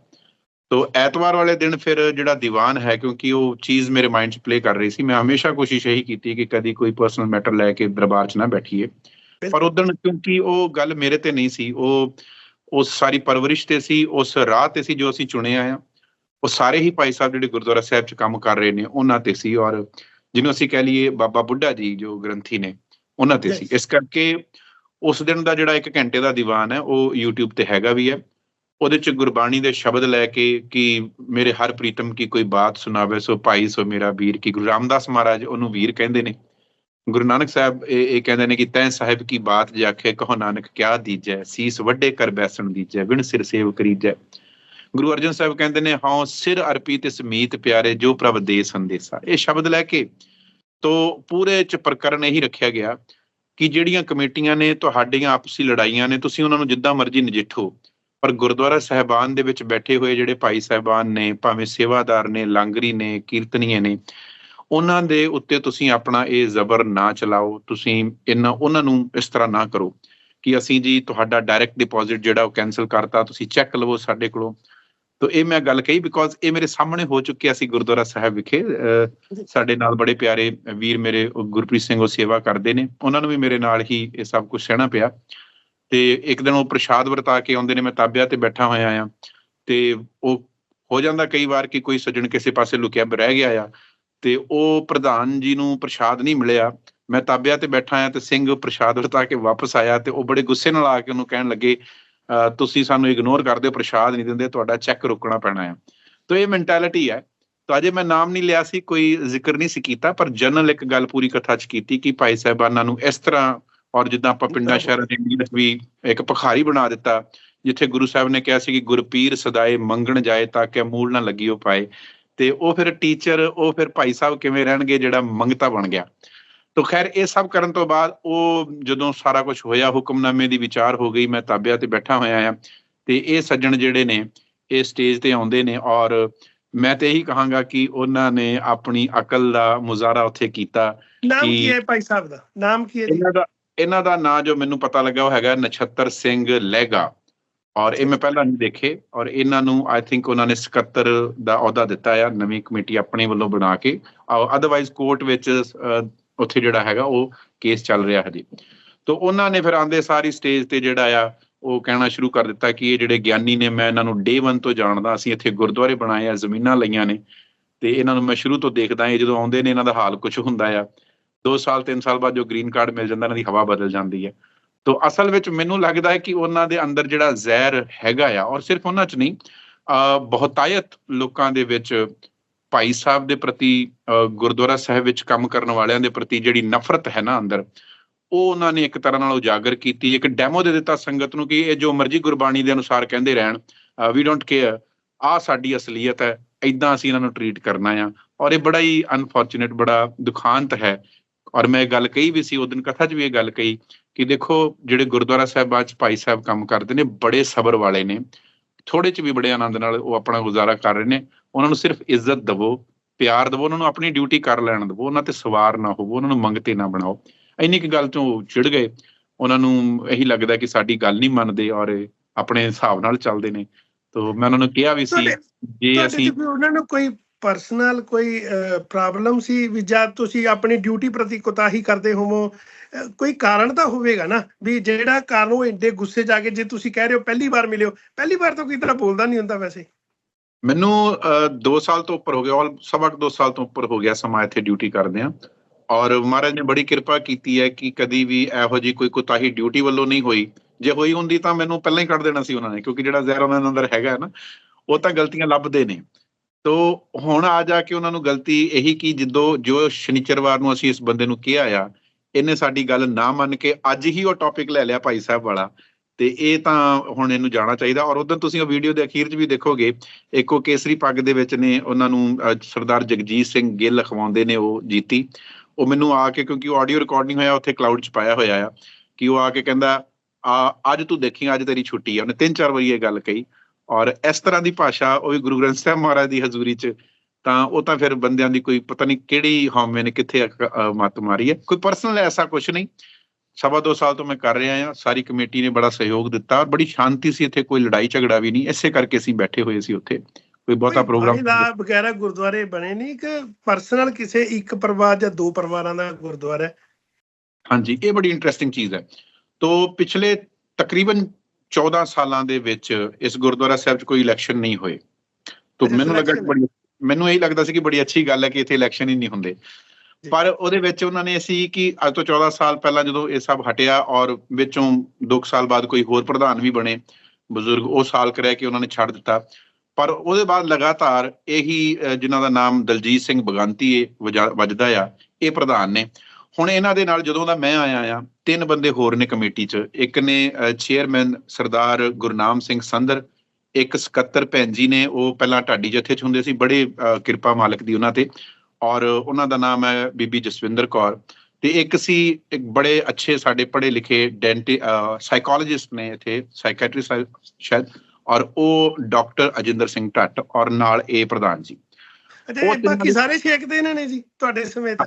ਤੋ ਐਤਵਾਰ ਵਾਲੇ ਦਿਨ ਫਿਰ ਜਿਹੜਾ ਦੀਵਾਨ ਹੈ ਕਿਉਂਕਿ ਉਹ ਚੀਜ਼ ਮੇਰੇ ਮਾਈਂਡ 'ਚ ਪਲੇ ਕਰ ਰਹੀ ਸੀ ਮੈਂ ਹਮੇਸ਼ਾ ਕੋਸ਼ਿਸ਼ ਇਹੀ ਕੀਤੀ ਕਿ ਕਦੀ ਕੋਈ ਪਰਸਨਲ ਮੈਟਰ ਲੈ ਕੇ ਦਰਬਾਰ 'ਚ ਨਾ ਬੈਠੀਏ। ਪਰ ਉਦੋਂ ਕਿਉਂਕਿ ਉਹ ਗੱਲ ਮੇਰੇ ਤੇ ਨਹੀਂ ਸੀ ਉਹ ਉਸ ਸਾਰੀ ਪਰਵਰਿਸ਼ ਤੇ ਸੀ ਉਸ ਰਾਹ ਤੇ ਸੀ ਜੋ ਅਸੀਂ ਚੁਣਿਆ ਆ ਉਹ ਸਾਰੇ ਹੀ ਭਾਈ ਸਾਹਿਬ ਜਿਹੜੇ ਗੁਰਦੁਆਰਾ ਸਾਹਿਬ 'ਚ ਕੰਮ ਕਰ ਰਹੇ ਨੇ ਉਹਨਾਂ ਤੇ ਸੀ ਔਰ ਜਿਹਨੂੰ ਅਸੀਂ ਕਹਿ ਲਈਏ ਬਾਬਾ ਬੁੱਢਾ ਜੀ ਜੋ ਗ੍ਰੰਥੀ ਨੇ ਉਹਨਾਂ ਤੇ ਸੀ. ਇਸ ਕਰਕੇ ਉਸ ਦਿਨ ਦਾ ਜਿਹੜਾ ਇੱਕ ਘੰਟੇ ਦਾ ਦੀਵਾਨ ਹੈ ਉਹ YouTube ਤੇ ਹੈਗਾ ਵੀ ਹੈ। ਉਹਦੇ ਚ ਗੁਰਬਾਣੀ ਦੇ ਸ਼ਬਦ ਲੈ ਕੇ ਕਿ ਮੇਰੇ ਹਰ ਪ੍ਰੀਤਮ ਕੀ ਕੋਈ ਬਾਤ ਸੁਣਾਵੇ, ਸੋ ਭਾਈ, ਸੋ ਮੇਰਾ ਵੀਰ ਕੀ ਗੁਰੂ ਰਾਮਦਾਸ ਮਹਾਰਾਜ ਉਹਨੂੰ ਵੀਰ ਕਹਿੰਦੇ ਨੇ। ਗੁਰੂ ਨਾਨਕ ਸਾਹਿਬ ਇਹ ਇਹ ਕਹਿੰਦੇ ਨੇ ਕਿ ਤੈਂ ਸਾਹਿਬ ਕੀ ਬਾਤ ਜਾਖੇ, ਕਹੋ ਨਾਨਕ ਕਿਆ ਦੀਜੈ, ਸੀਸ ਵੱਡੇ ਕਰ ਬੈਸਣ ਦੀਜੈ ਵਿਣ ਸਿਰ ਸੇਵ ਕਰੀਜੈ। ਗੁਰੂ ਅਰਜਨ ਸਾਹਿਬ ਕਹਿੰਦੇ ਨੇ, ਹਉ ਸਿਰ ਅਰਪੀ ਤੇ ਸਮੀਤ ਪਿਆਰੇ, ਜੋ ਪ੍ਰਭ ਦੇ ਸੰਦੇਸਾ। ਇਹ ਸ਼ਬਦ ਲੈ ਕੇ ਤੋ ਪੂਰੇ ਚ ਪ੍ਰਕਰਨ ਇਹੀ ਰੱਖਿਆ ਗਿਆ ਕਿ ਜਿਹੜੀਆਂ ਕਮੇਟੀਆਂ ਨੇ, ਤੁਹਾਡੀਆਂ ਆਪਸੀ ਲੜਾਈਆਂ ਨੇ, ਤੁਸੀਂ ਉਹਨਾਂ ਨੂੰ ਜਿੱਦਾਂ ਮਰਜ਼ੀ ਨਜਿੱਠੋ। ਪਰ ਗੁਰਦੁਆਰਾ ਸਹਿਬਾਨ ਦੇ ਵਿੱਚ ਬੈਠੇ ਹੋਏ ਜਿਹੜੇ ਭਾਈ ਸਹਿਬਾਨ ਨੇ ਭਾਵੇਂ ਸੇਵਾਦਾਰ ਨੇ ਲਾਂਗਰੀ ਨੇ ਕੀਰਤਨੀਏ ਨੇ ਉਹਨਾਂ ਦੇ ਉੱਤੇ ਤੁਸੀਂ ਆਪਣਾ ਇਹ ਜ਼ਬਰ ਨਾ ਚਲਾਓ ਤੁਸੀਂ ਇਹਨਾਂ ਉਹਨਾਂ ਨੂੰ ਇਸ ਤਰ੍ਹਾਂ ਨਾ ਕਰੋ ਕਿ ਅਸੀਂ ਜੀ ਤੁਹਾਡਾ ਡਾਇਰੈਕਟ ਡਿਪੋਜ਼ਿਟ ਜਿਹੜਾ ਉਹ ਕੈਨਸਲ ਕਰਤਾ ਤੁਸੀਂ ਚੈੱਕ ਲਵੋ ਸਾਡੇ ਕੋਲੋਂ। ਤੋ ਇਹ ਮੈਂ ਗੱਲ ਕਹੀ ਬਿਕੋਜ਼ ਇਹ ਮੇਰੇ ਸਾਹਮਣੇ ਹੋ ਚੁੱਕਿਆ ਸੀ ਗੁਰਦੁਆਰਾ ਸਾਹਿਬ ਵਿਖੇ ਅਹ, ਸਾਡੇ ਨਾਲ ਬੜੇ ਪਿਆਰੇ ਵੀਰ ਮੇਰੇ ਗੁਰਪ੍ਰੀਤ ਸਿੰਘ ਉਹ ਸੇਵਾ ਕਰਦੇ ਨੇ ਉਹਨਾਂ ਨੂੰ ਵੀ ਮੇਰੇ ਨਾਲ ਹੀ ਇਹ ਸਭ ਕੁਝ ਸਹਿਣਾ ਪਿਆ। ਤੇ ਇੱਕ ਦਿਨ ਉਹ ਪ੍ਰਸ਼ਾਦ ਵਰਤਾ ਕੇ ਆਉਂਦੇ ਨੇ, ਮੈਂ ਤਾਬਿਆ ਤੇ ਬੈਠਾ ਹੋਇਆ ਆ ਤੇ ਉਹ ਹੋ ਜਾਂਦਾ ਕਈ ਵਾਰ ਕਿ ਕੋਈ ਸੱਜਣ ਕਿਸੇ ਪਾਸੇ ਲੁਕਿਆ ਰਹਿ ਗਿਆ ਆ ਤੇ ਉਹ ਪ੍ਰਧਾਨ ਜੀ ਨੂੰ ਪ੍ਰਸ਼ਾਦ ਨਹੀਂ ਮਿਲਿਆ। ਮੈਂ ਤਾਬਿਆ ਤੇ ਬੈਠਾ ਆ ਤੇ ਸਿੰਘ ਪ੍ਰਸ਼ਾਦ ਵਰਤਾ ਕੇ ਵਾਪਸ ਆਇਆ ਤੇ ਉਹ ਬੜੇ ਗੁੱਸੇ ਨਾਲ ਆ ਕੇ ਉਹਨੂੰ ਕਹਿਣ ਲੱਗੇ, ਅਹ, ਤੁਸੀਂ ਸਾਨੂੰ ਇਗਨੋਰ ਕਰਦੇ ਹੋ ਪ੍ਰਸ਼ਾਦ ਨਹੀਂ ਦਿੰਦੇ, ਤੁਹਾਡਾ ਚੈੱਕ ਰੋਕਣਾ ਪੈਣਾ ਹੈ ਤਾਂ ਇਹ ਮੈਂਟੈਲਿਟੀ ਹੈ ਤਾਂ ਅਜੇ ਮੈਂ ਨਾਮ ਨਹੀਂ ਲਿਆ ਸੀ, ਕੋਈ ਜ਼ਿਕਰ ਨਹੀਂ ਸੀ ਕੀਤਾ, ਪਰ ਜਨਰਲ ਇੱਕ ਗੱਲ ਪੂਰੀ ਕਥਾ ਚ ਕੀਤੀ ਕਿ ਭਾਈ ਸਾਹਿਬਾਨਾਂ ਨੂੰ ਇਸ ਤਰ੍ਹਾਂ ਔਰ ਜਿੱਦਾਂ ਆਪਾਂ ਪਿੰਡਾਂ ਸ਼ਹਿਰਾਂ ਦੇ ਵਿੱਚ ਵੀ ਇੱਕ ਭਖਾਰੀ ਬਣਾ ਦਿੱਤਾ ਜਿੱਥੇ ਗੁਰੂ ਸਾਹਿਬ ਨੇ ਕਿਹਾ ਸੀ ਕਿ ਗੁਰਪੀਰ ਸਦਾਏ ਮੰਗਣ ਜਾਏ ਤਾਂ ਕਿ ਮੂਲ ਨਾ ਲੱਗੀ ਉਹ ਪਾਏ। ਤੇ ਉਹ ਫਿਰ ਟੀਚਰ ਉਹ ਫਿਰ ਭਾਈ ਸਾਹਿਬ ਕਿਵੇਂ ਰਹਿਣਗੇ ਜਿਹੜਾ ਮੰਗਤਾ ਬਣ ਗਿਆ। ਤੋ ਖੈਰ ਇਹ ਸਭ ਕਰਨ ਤੋਂ ਬਾਅਦ ਉਹ ਜਦੋਂ ਸਾਰਾ ਕੁਝ ਹੋਇਆ ਹੁਕਮਨਾਮੇ ਦੀ ਵਿਚਾਰ ਹੋ ਗਈ ਮੈਂ ਤਾਬਿਆ ਤੇ ਬੈਠਾ ਹੋਇਆ ਆ ਤੇ ਇਹ ਸੱਜਣ ਜਿਹੜੇ ਨੇ ਇਹ ਸਟੇਜ ਤੇ ਆਉਂਦੇ ਨੇ ਔਰ ਮੈਂ ਤੇ ਇਹੀ ਕਹਾਂਗਾ ਕਿ ਉਹਨਾਂ ਨੇ ਆਪਣੀ ਅਕਲ ਦਾ ਮੁਜ਼ਾਹਰਾ ਉੱਥੇ ਕੀਤਾ ਨਾਮ ਕਿ- ਹੈ ਭਾਈ ਸਾਹਿਬ ਦਾ? ਨਾਮ ਕੀ ਹੈ ਜੀ? ਇਹਨਾਂ ਦਾ ਇਹਨਾਂ ਦਾ ਨਾਂ ਜੋ ਮੈਨੂੰ ਪਤਾ ਲੱਗਾ ਉਹ ਹੈਗਾ ਨਛੱਤਰ ਸਿੰਘ ਲਹਿਗਾ। ਔਰ ਇਹ ਮੈਂ ਪਹਿਲਾਂ ਨਹੀਂ ਦੇਖੇ। ਔਰ ਇਹਨਾਂ ਨੂੰ ਆਈ ਥਿੰਕ ਉਹਨਾਂ ਨੇ ਸਕੱਤਰ ਦਾ ਅਹੁਦਾ ਦਿੱਤਾ ਆ, ਨਵੀਂ ਕਮੇਟੀ ਆਪਣੇ ਵੱਲੋਂ ਬਣਾ ਕੇ। ਅਦਰਵਾਈਜ਼ ਕੋਰਟ ਵਿੱਚ ਉੱਥੇ ਜਿਹੜਾ ਹੈਗਾ ਉਹ ਕੇਸ ਚੱਲ ਰਿਹਾ ਹਜੇ। ਤੋਂ ਉਹਨਾਂ ਨੇ ਫਿਰ ਆਂਦੇ ਸਾਰੀ ਸਟੇਜ ਤੇ ਜਿਹੜਾ ਆ, ਉਹ ਕਹਿਣਾ ਸ਼ੁਰੂ ਕਰ ਦਿੱਤਾ ਕਿ ਇਹ ਜਿਹੜੇ ਗਿਆਨੀ ਨੇ, ਮੈਂ ਇਹਨਾਂ ਨੂੰ ਡੇ 1 ਤੋਂ ਜਾਣਦਾ, ਅਸੀਂ ਇੱਥੇ ਗੁਰਦੁਆਰੇ ਬਣਾਏ ਆ, ਜ਼ਮੀਨਾਂ ਲਈਆਂ ਨੇ। ਤੇ ਇਹਨਾਂ ਨੂੰ ਮੈਂ ਸ਼ੁਰੂ ਤੋਂ ਦੇਖਦਾ, ਇਹ ਜਦੋਂ ਆਉਂਦੇ ਨੇ, ਇਹਨਾਂ ਦਾ ਹਾਲ ਕੁਝ ਹੁੰਦਾ ਆ। 2 ਸਾਲ 3 ਸਾਲ ਬਾਅਦ ਜੋ ਗ੍ਰੀਨ ਕਾਰਡ ਮਿਲ ਜਾਂਦਾ, ਇਹਨਾਂ ਦੀ ਹਵਾ ਬਦਲ ਜਾਂਦੀ ਹੈ। ਤੋ ਅਸਲ ਵਿੱਚ ਮੈਨੂੰ ਲੱਗਦਾ ਹੈ ਕਿ ਉਹਨਾਂ ਦੇ ਅੰਦਰ ਜਿਹੜਾ ਜ਼ਹਿਰ ਹੈਗਾ ਆ, ਔਰ ਸਿਰਫ ਉਹਨਾਂ 'ਚ ਨਹੀਂ ਅ ਬਹੁਤਾਇਤ ਲੋਕਾਂ ਦੇ ਵਿੱਚ ਭਾਈ ਸਾਹਿਬ ਦੇ ਪ੍ਰਤੀ ਗੁਰਦੁਆਰਾ ਸਾਹਿਬ ਵਿੱਚ ਕੰਮ ਕਰਨ ਵਾਲਿਆਂ ਦੇ ਪ੍ਰਤੀ ਜਿਹੜੀ ਨਫ਼ਰਤ ਹੈ ਨਾ ਅੰਦਰ, ਉਹ ਉਹਨਾਂ ਨੇ ਇੱਕ ਤਰ੍ਹਾਂ ਨਾਲ ਉਜਾਗਰ ਕੀਤੀ, ਇੱਕ ਡੈਮੋ ਦੇ ਦਿੱਤਾ ਸੰਗਤ ਨੂੰ ਕਿ ਇਹ ਜੋ ਮਰਜ਼ੀ ਗੁਰਬਾਣੀ ਦੇ ਅਨੁਸਾਰ ਕਹਿੰਦੇ ਰਹਿਣ ਵੀ ਡੋਂਟ ਕੇਅਰ ਆ ਸਾਡੀ ਅਸਲੀਅਤ ਹੈ ਇਦਾਂ ਅਸੀਂ ਇਹਨਾਂ ਨੂੰ ਟ੍ਰੀਟ ਕਰਨਾ ਆ। ਔਰ ਇਹ ਬੜਾ ਹੀ ਅਨਫੋਰਚੂਨੇਟ ਬੜਾ ਦੁਖਾਂਤ ਹੈ ਔਰ ਮੈਂ ਇਹ ਗੱਲ ਕਹੀ ਵੀ ਸੀ ਉਸ ਦਿਨ ਕਥਾ 'ਚ ਵੀ ਇਹ ਗੱਲ ਕਹੀ ਕਿ ਦੇਖੋ ਜਿਹੜੇ ਗੁਰਦੁਆਰਾ ਸਾਹਿਬਾਂ 'ਚ ਭਾਈ ਸਾਹਿਬ ਕੰਮ ਕਰਦੇ ਨੇ ਬੜੇ ਸਬਰ ਵਾਲੇ ਨੇ। ਥੋੜੇ 'ਚ ਵੀ ਬੜੇ ਆਨੰਦ ਨਾਲ ਉਹ ਆਪਣਾ ਗੁਜ਼ਾਰਾ ਕਰ ਰਹੇ ਨੇ। ਉਹਨਾਂ ਨੂੰ ਸਿਰਫ ਇੱਜ਼ਤ ਦਿਵੋ ਪਿਆਰ ਦਿਵੋ ਉਹਨਾਂ ਨੂੰ ਆਪਣੀ ਡਿਊਟੀ ਕਰ ਲੈਣ ਦਿਵੋ ਉਹਨਾਂ ਤੇ ਸਵਾਰ ਨਾ ਹੋਵੋ ਉਹਨਾਂ ਨੂੰ ਮੰਗਤੇ ਨਾ ਬਣਾਓ। ਇੰਨੀ ਕੁ ਗੱਲ ਤੋਂ ਉਹ ਚਿੜ ਗਏ। ਉਹਨਾਂ ਨੂੰ ਇਹੀ ਲੱਗਦਾ ਕਿ ਸਾਡੀ ਗੱਲ ਨਹੀਂ ਮੰਨਦੇ ਔਰ ਆਪਣੇ ਹਿਸਾਬ ਨਾਲ ਚੱਲਦੇ ਨੇ। ਤੋਂ ਮੈਂ ਉਹਨਾਂ ਨੂੰ ਕਿਹਾ ਵੀ ਸੀ ਜੇ ਅਸੀਂ ਉਹਨਾਂ ਨੂੰ ਕੋਈ ਪਰਸਨਲ ਕੋਈ ਪ੍ਰੋਬਲਮ ਸੀ ਵੀ ਜਦ ਤੁਸੀਂ ਆਪਣੀ ਡਿਊਟੀ ਪ੍ਰਤੀ ਕੋਤਾਹੀ ਕਰਦੇ ਹੋਵੋ ਕੋਈ ਕਾਰਨ ਤਾਂ ਹੋਵੇਗਾ ਨਾ ਵੀ ਜਿਹੜਾ ਕਾਰਨ ਉਹ ਇੰਡੇ ਗੁੱਸੇ ਜਾ ਕੇ ਜੇ ਤੁਸੀਂ ਕਹਿ ਰਹੇ ਹੋ ਪਹਿਲੀ ਵਾਰ ਮਿਲਿਓ ਪਹਿਲੀ ਵਾਰ ਤਾਂ ਕੋਈ ਤਰ੍ਹਾਂ ਬੋਲਦਾ ਨਹੀਂ ਹੁੰਦਾ ਵੈਸੇ। ਮੈਨੂੰ 2 ਸਾਲ ਤੋਂ ਉੱਪਰ ਹੋ ਗਿਆ, ਔਰ ਸਵਾ ਕੁ ਸਾਲ ਤੋਂ ਉੱਪਰ ਹੋ ਗਿਆ ਸਮਾਂ ਇੱਥੇ ਡਿਊਟੀ ਕਰਦੇ ਆ ਔਰ ਮਹਾਰਾਜ ਨੇ ਬੜੀ ਕਿਰਪਾ ਕੀਤੀ ਹੈ ਕਿ ਕਦੀ ਵੀ ਇਹੋ ਜੀ ਕੋਈ ਕੁਤਾਹੀ ਡਿਊਟੀ ਵੱਲੋਂ ਨਹੀਂ ਹੋਈ। ਜੇ ਹੋਈ ਹੁੰਦੀ ਤਾਂ ਮੈਨੂੰ ਪਹਿਲਾਂ ਹੀ ਕੱਢ ਦੇਣਾ ਸੀ ਉਹਨਾਂ ਨੇ, ਕਿਉਂਕਿ ਜਿਹੜਾ ਜ਼ਹਿਰ ਉਹਨਾਂ ਦੇ ਅੰਦਰ ਹੈਗਾ ਨਾ, ਉਹ ਤਾਂ ਗਲਤੀਆਂ ਲੱਭਦੇ ਨੇ। ਤੋ ਹੁਣ ਆ ਜਾ ਕੇ ਉਹਨਾਂ ਨੂੰ ਗਲਤੀ ਇਹੀ ਕਿ ਜਦੋਂ ਜੋ ਸ਼ਨੀਚਰਵਾਰ ਨੂੰ ਅਸੀਂ ਇਸ ਬੰਦੇ ਨੂੰ ਕਿਹਾ ਆ, ਇਹਨੇ ਸਾਡੀ ਗੱਲ ਨਾ ਮੰਨ ਕੇ ਅੱਜ ਹੀ ਉਹ ਟੌਪਿਕ ਲੈ ਲਿਆ ਭਾਈ ਸਾਹਿਬ ਵਾਲਾ। ਤੇ ਇਹ ਤਾਂ ਹੁਣ ਇਹਨੂੰ ਜਾਣਾ ਚਾਹੀਦਾ। ਔਰ ਉਦੋਂ ਤੁਸੀਂ ਉਹ ਵੀਡੀਓ ਦੇ ਅਖੀਰ 'ਚ ਵੀ ਦੇਖੋਗੇ, ਇੱਕ ਉਹ ਕੇਸਰੀ ਪੱਗ ਦੇ ਵਿੱਚ ਨੇ, ਉਹਨਾਂ ਨੂੰ ਸਰਦਾਰ ਜਗਜੀਤ ਸਿੰਘ ਗਿੱਲ ਅਖਵਾਉਂਦੇ ਨੇ ਉਹ ਜੀਤੀ। ਉਹ ਮੈਨੂੰ ਆ ਕੇ ਕਿਉਂਕਿ ਉਹ ਆਡੀਓ ਰਿਕਾਰਡਿੰਗ ਹੋਇਆ, ਉੱਥੇ ਕਲਾਊਡ 'ਚ ਪਾਇਆ ਹੋਇਆ ਆ, ਕਿ ਉਹ ਆ ਕੇ ਕਹਿੰਦਾ, ਆ, ਅੱਜ ਤੂੰ ਦੇਖੀ, ਅੱਜ ਤੇਰੀ ਛੁੱਟੀ ਆ। ਉਹਨੇ ਤਿੰਨ ਚਾਰ ਵਾਰੀ ਇਹ ਗੱਲ ਕਹੀ। ਔਰ ਇਸ ਤਰ੍ਹਾਂ ਦੀ ਭਾਸ਼ਾ ਉਹ ਵੀ ਗੁਰੂ ਗ੍ਰੰਥ ਸਾਹਿਬ ਮਹਾਰਾਜ ਦੀ ਹਜ਼ੂਰੀ 'ਚ ਤਾਂ ਉਹ ਤਾਂ ਫਿਰ ਬੰਦਿਆਂ ਦੀ ਕੋਈ ਪਤਾ ਨਹੀਂ ਕਿਹੜੀ ਹਉਮੈ ਨੇ ਕਿੱਥੇ ਮੱਤ ਮਾਰੀ ਹੈ। ਕੋਈ ਪਰਸਨਲ ਐਸਾ ਕੁਝ ਨਹੀਂ। ਸਵਾ ਦੋ ਸਾਲ ਤੋਂ ਮੈਂ ਕਰ ਰਿਹਾ ਹਾਂ। ਸਾਰੀ ਕਮੇਟੀ ਨੇ ਬੜਾ ਸਹਿਯੋਗ ਦਿੱਤਾ ਔਰ ਬੜੀ ਸ਼ਾਂਤੀ ਸੀ ਇੱਥੇ ਕੋਈ ਲੜਾਈ ਝਗੜਾ ਵੀ ਨਹੀਂ। ਇਸੇ ਕਰਕੇ ਅਸੀਂ ਬੈਠੇ ਹੋਏ ਸੀ ਉੱਥੇ। ਕੋਈ ਬਹੁਤਾ ਪ੍ਰੋਗਰਾਮ ਬਾਈਲਾ ਵਗੈਰਾ ਗੁਰਦੁਆਰੇ ਬਣੇ ਨਹੀਂ? ਕਿ ਪਰਸਨਲ ਕਿਸੇ ਇੱਕ ਪਰਿਵਾਰ ਜਾਂ ਦੋ ਪਰਿਵਾਰਾਂ ਦਾ ਗੁਰਦੁਆਰਾ ਹੈ? ਹਾਂਜੀ ਇਹ ਬੜੀ ਇੰਟਰਸਟਿੰਗ ਚੀਜ਼ ਹੈ। ਤੋਂ ਪਿਛਲੇ ਤਕਰੀਬਨ 14 ਸਾਲਾਂ ਦੇ ਵਿੱਚ ਇਸ ਗੁਰਦੁਆਰਾ ਸਾਹਿਬ 'ਚ ਕੋਈ ਇਲੈਕਸ਼ਨ ਨਹੀਂ ਹੋਏ। ਤੋਂ ਮੈਨੂੰ ਲੱਗਾ ਬੜੀ ਮੈਨੂੰ ਇਹ ਲੱਗਦਾ ਸੀ ਕਿ ਬੜੀ ਅੱਛੀ ਗੱਲ ਹੈ ਕਿ ਇੱਥੇ ਇਲੈਕਸ਼ਨ ਹੀ ਨਹੀਂ ਹੁੰਦੇ। ਪਰ ਉਹਦੇ ਵਿੱਚ ਉਹਨਾਂ ਨੇ ਅਸੀਂ ਕਿ ਅੱਜ ਤੋਂ 14 ਸਾਲ ਪਹਿਲਾਂ ਜਦੋਂ ਇਹ ਸਭ ਹਟਿਆ ਔਰ ਵਿੱਚੋਂ 2 ਸਾਲ ਬਾਅਦ ਕੋਈ ਹੋਰ ਪ੍ਰਧਾਨ ਵੀ ਬਣੇ ਬਜ਼ੁਰਗ ਉਹ ਸਾਲ ਕਰਿਆ ਕਿ ਉਹਨਾਂ ਨੇ ਛੱਡ ਦਿੱਤਾ। ਪਰ ਉਹਦੇ ਬਾਅਦ ਲਗਾਤਾਰ ਇਹੀ ਜਿਨ੍ਹਾਂ ਦਾ ਨਾਮ ਦਲਜੀਤ ਸਿੰਘ ਬਗੰਤੀ ਵਜਾ- ਵੱਜਦਾ ਆ ਇਹ ਪ੍ਰਧਾਨ ਨੇ। ਹੁਣ ਇਹਨਾਂ ਦੇ ਨਾਲ ਜਦੋਂ ਦਾ ਮੈਂ ਆਇਆ ਆ ਤਿੰਨ ਬੰਦੇ ਹੋਰ ਨੇ ਕਮੇਟੀ 'ਚ। ਇੱਕ ਨੇ ਚੇਅਰਮੈਨ ਸਰਦਾਰ ਗੁਰਨਾਮ ਸਿੰਘ ਸੰਦਰ ਇੱਕ ਸਕੱਤਰ ਭੈਣ ਜੀ ਨੇ ਉਹ ਪਹਿਲਾਂ ਢਾਡੀ ਜਥੇ 'ਚ ਹੁੰਦੇ ਸੀ ਬੜੇ ਕਿਰਪਾ ਮਾਲਕ ਦੀ ਉਹਨਾਂ ਤੇ। ਔਰ ਉਹਨਾਂ ਦਾ ਨਾਮ ਹੈ ਬੀਬੀ ਜਸਵਿੰਦਰ ਕੌਰ। ਤੇ ਇੱਕ ਸੀ ਇੱਕ ਬੜੇ ਅੱਛੇ ਸਾਡੇ ਪੜ੍ਹੇ ਲਿਖੇ ਡੈਂਟੀ ਸਾਈਕੋਲੋਜਿਸਟ ਨੇ ਇੱਥੇ ਸਾਈਕੈਟਰੀ ਸ਼ਾਇਦ। ਔਰ ਉਹ ਡਾਕਟਰ ਅਜਿੰਦਰ ਸਿੰਘ ਢੱਟ ਔਰ ਨਾਲ ਇਹ ਪ੍ਰਧਾਨ ਜੀ। ਉਹ ਬਾਕੀ ਸਾਰੇ ਛੇਕਦੇ ਇਹਨਾਂ ਨੇ ਜੀ ਤੁਹਾਡੇ ਸਮੇਤ?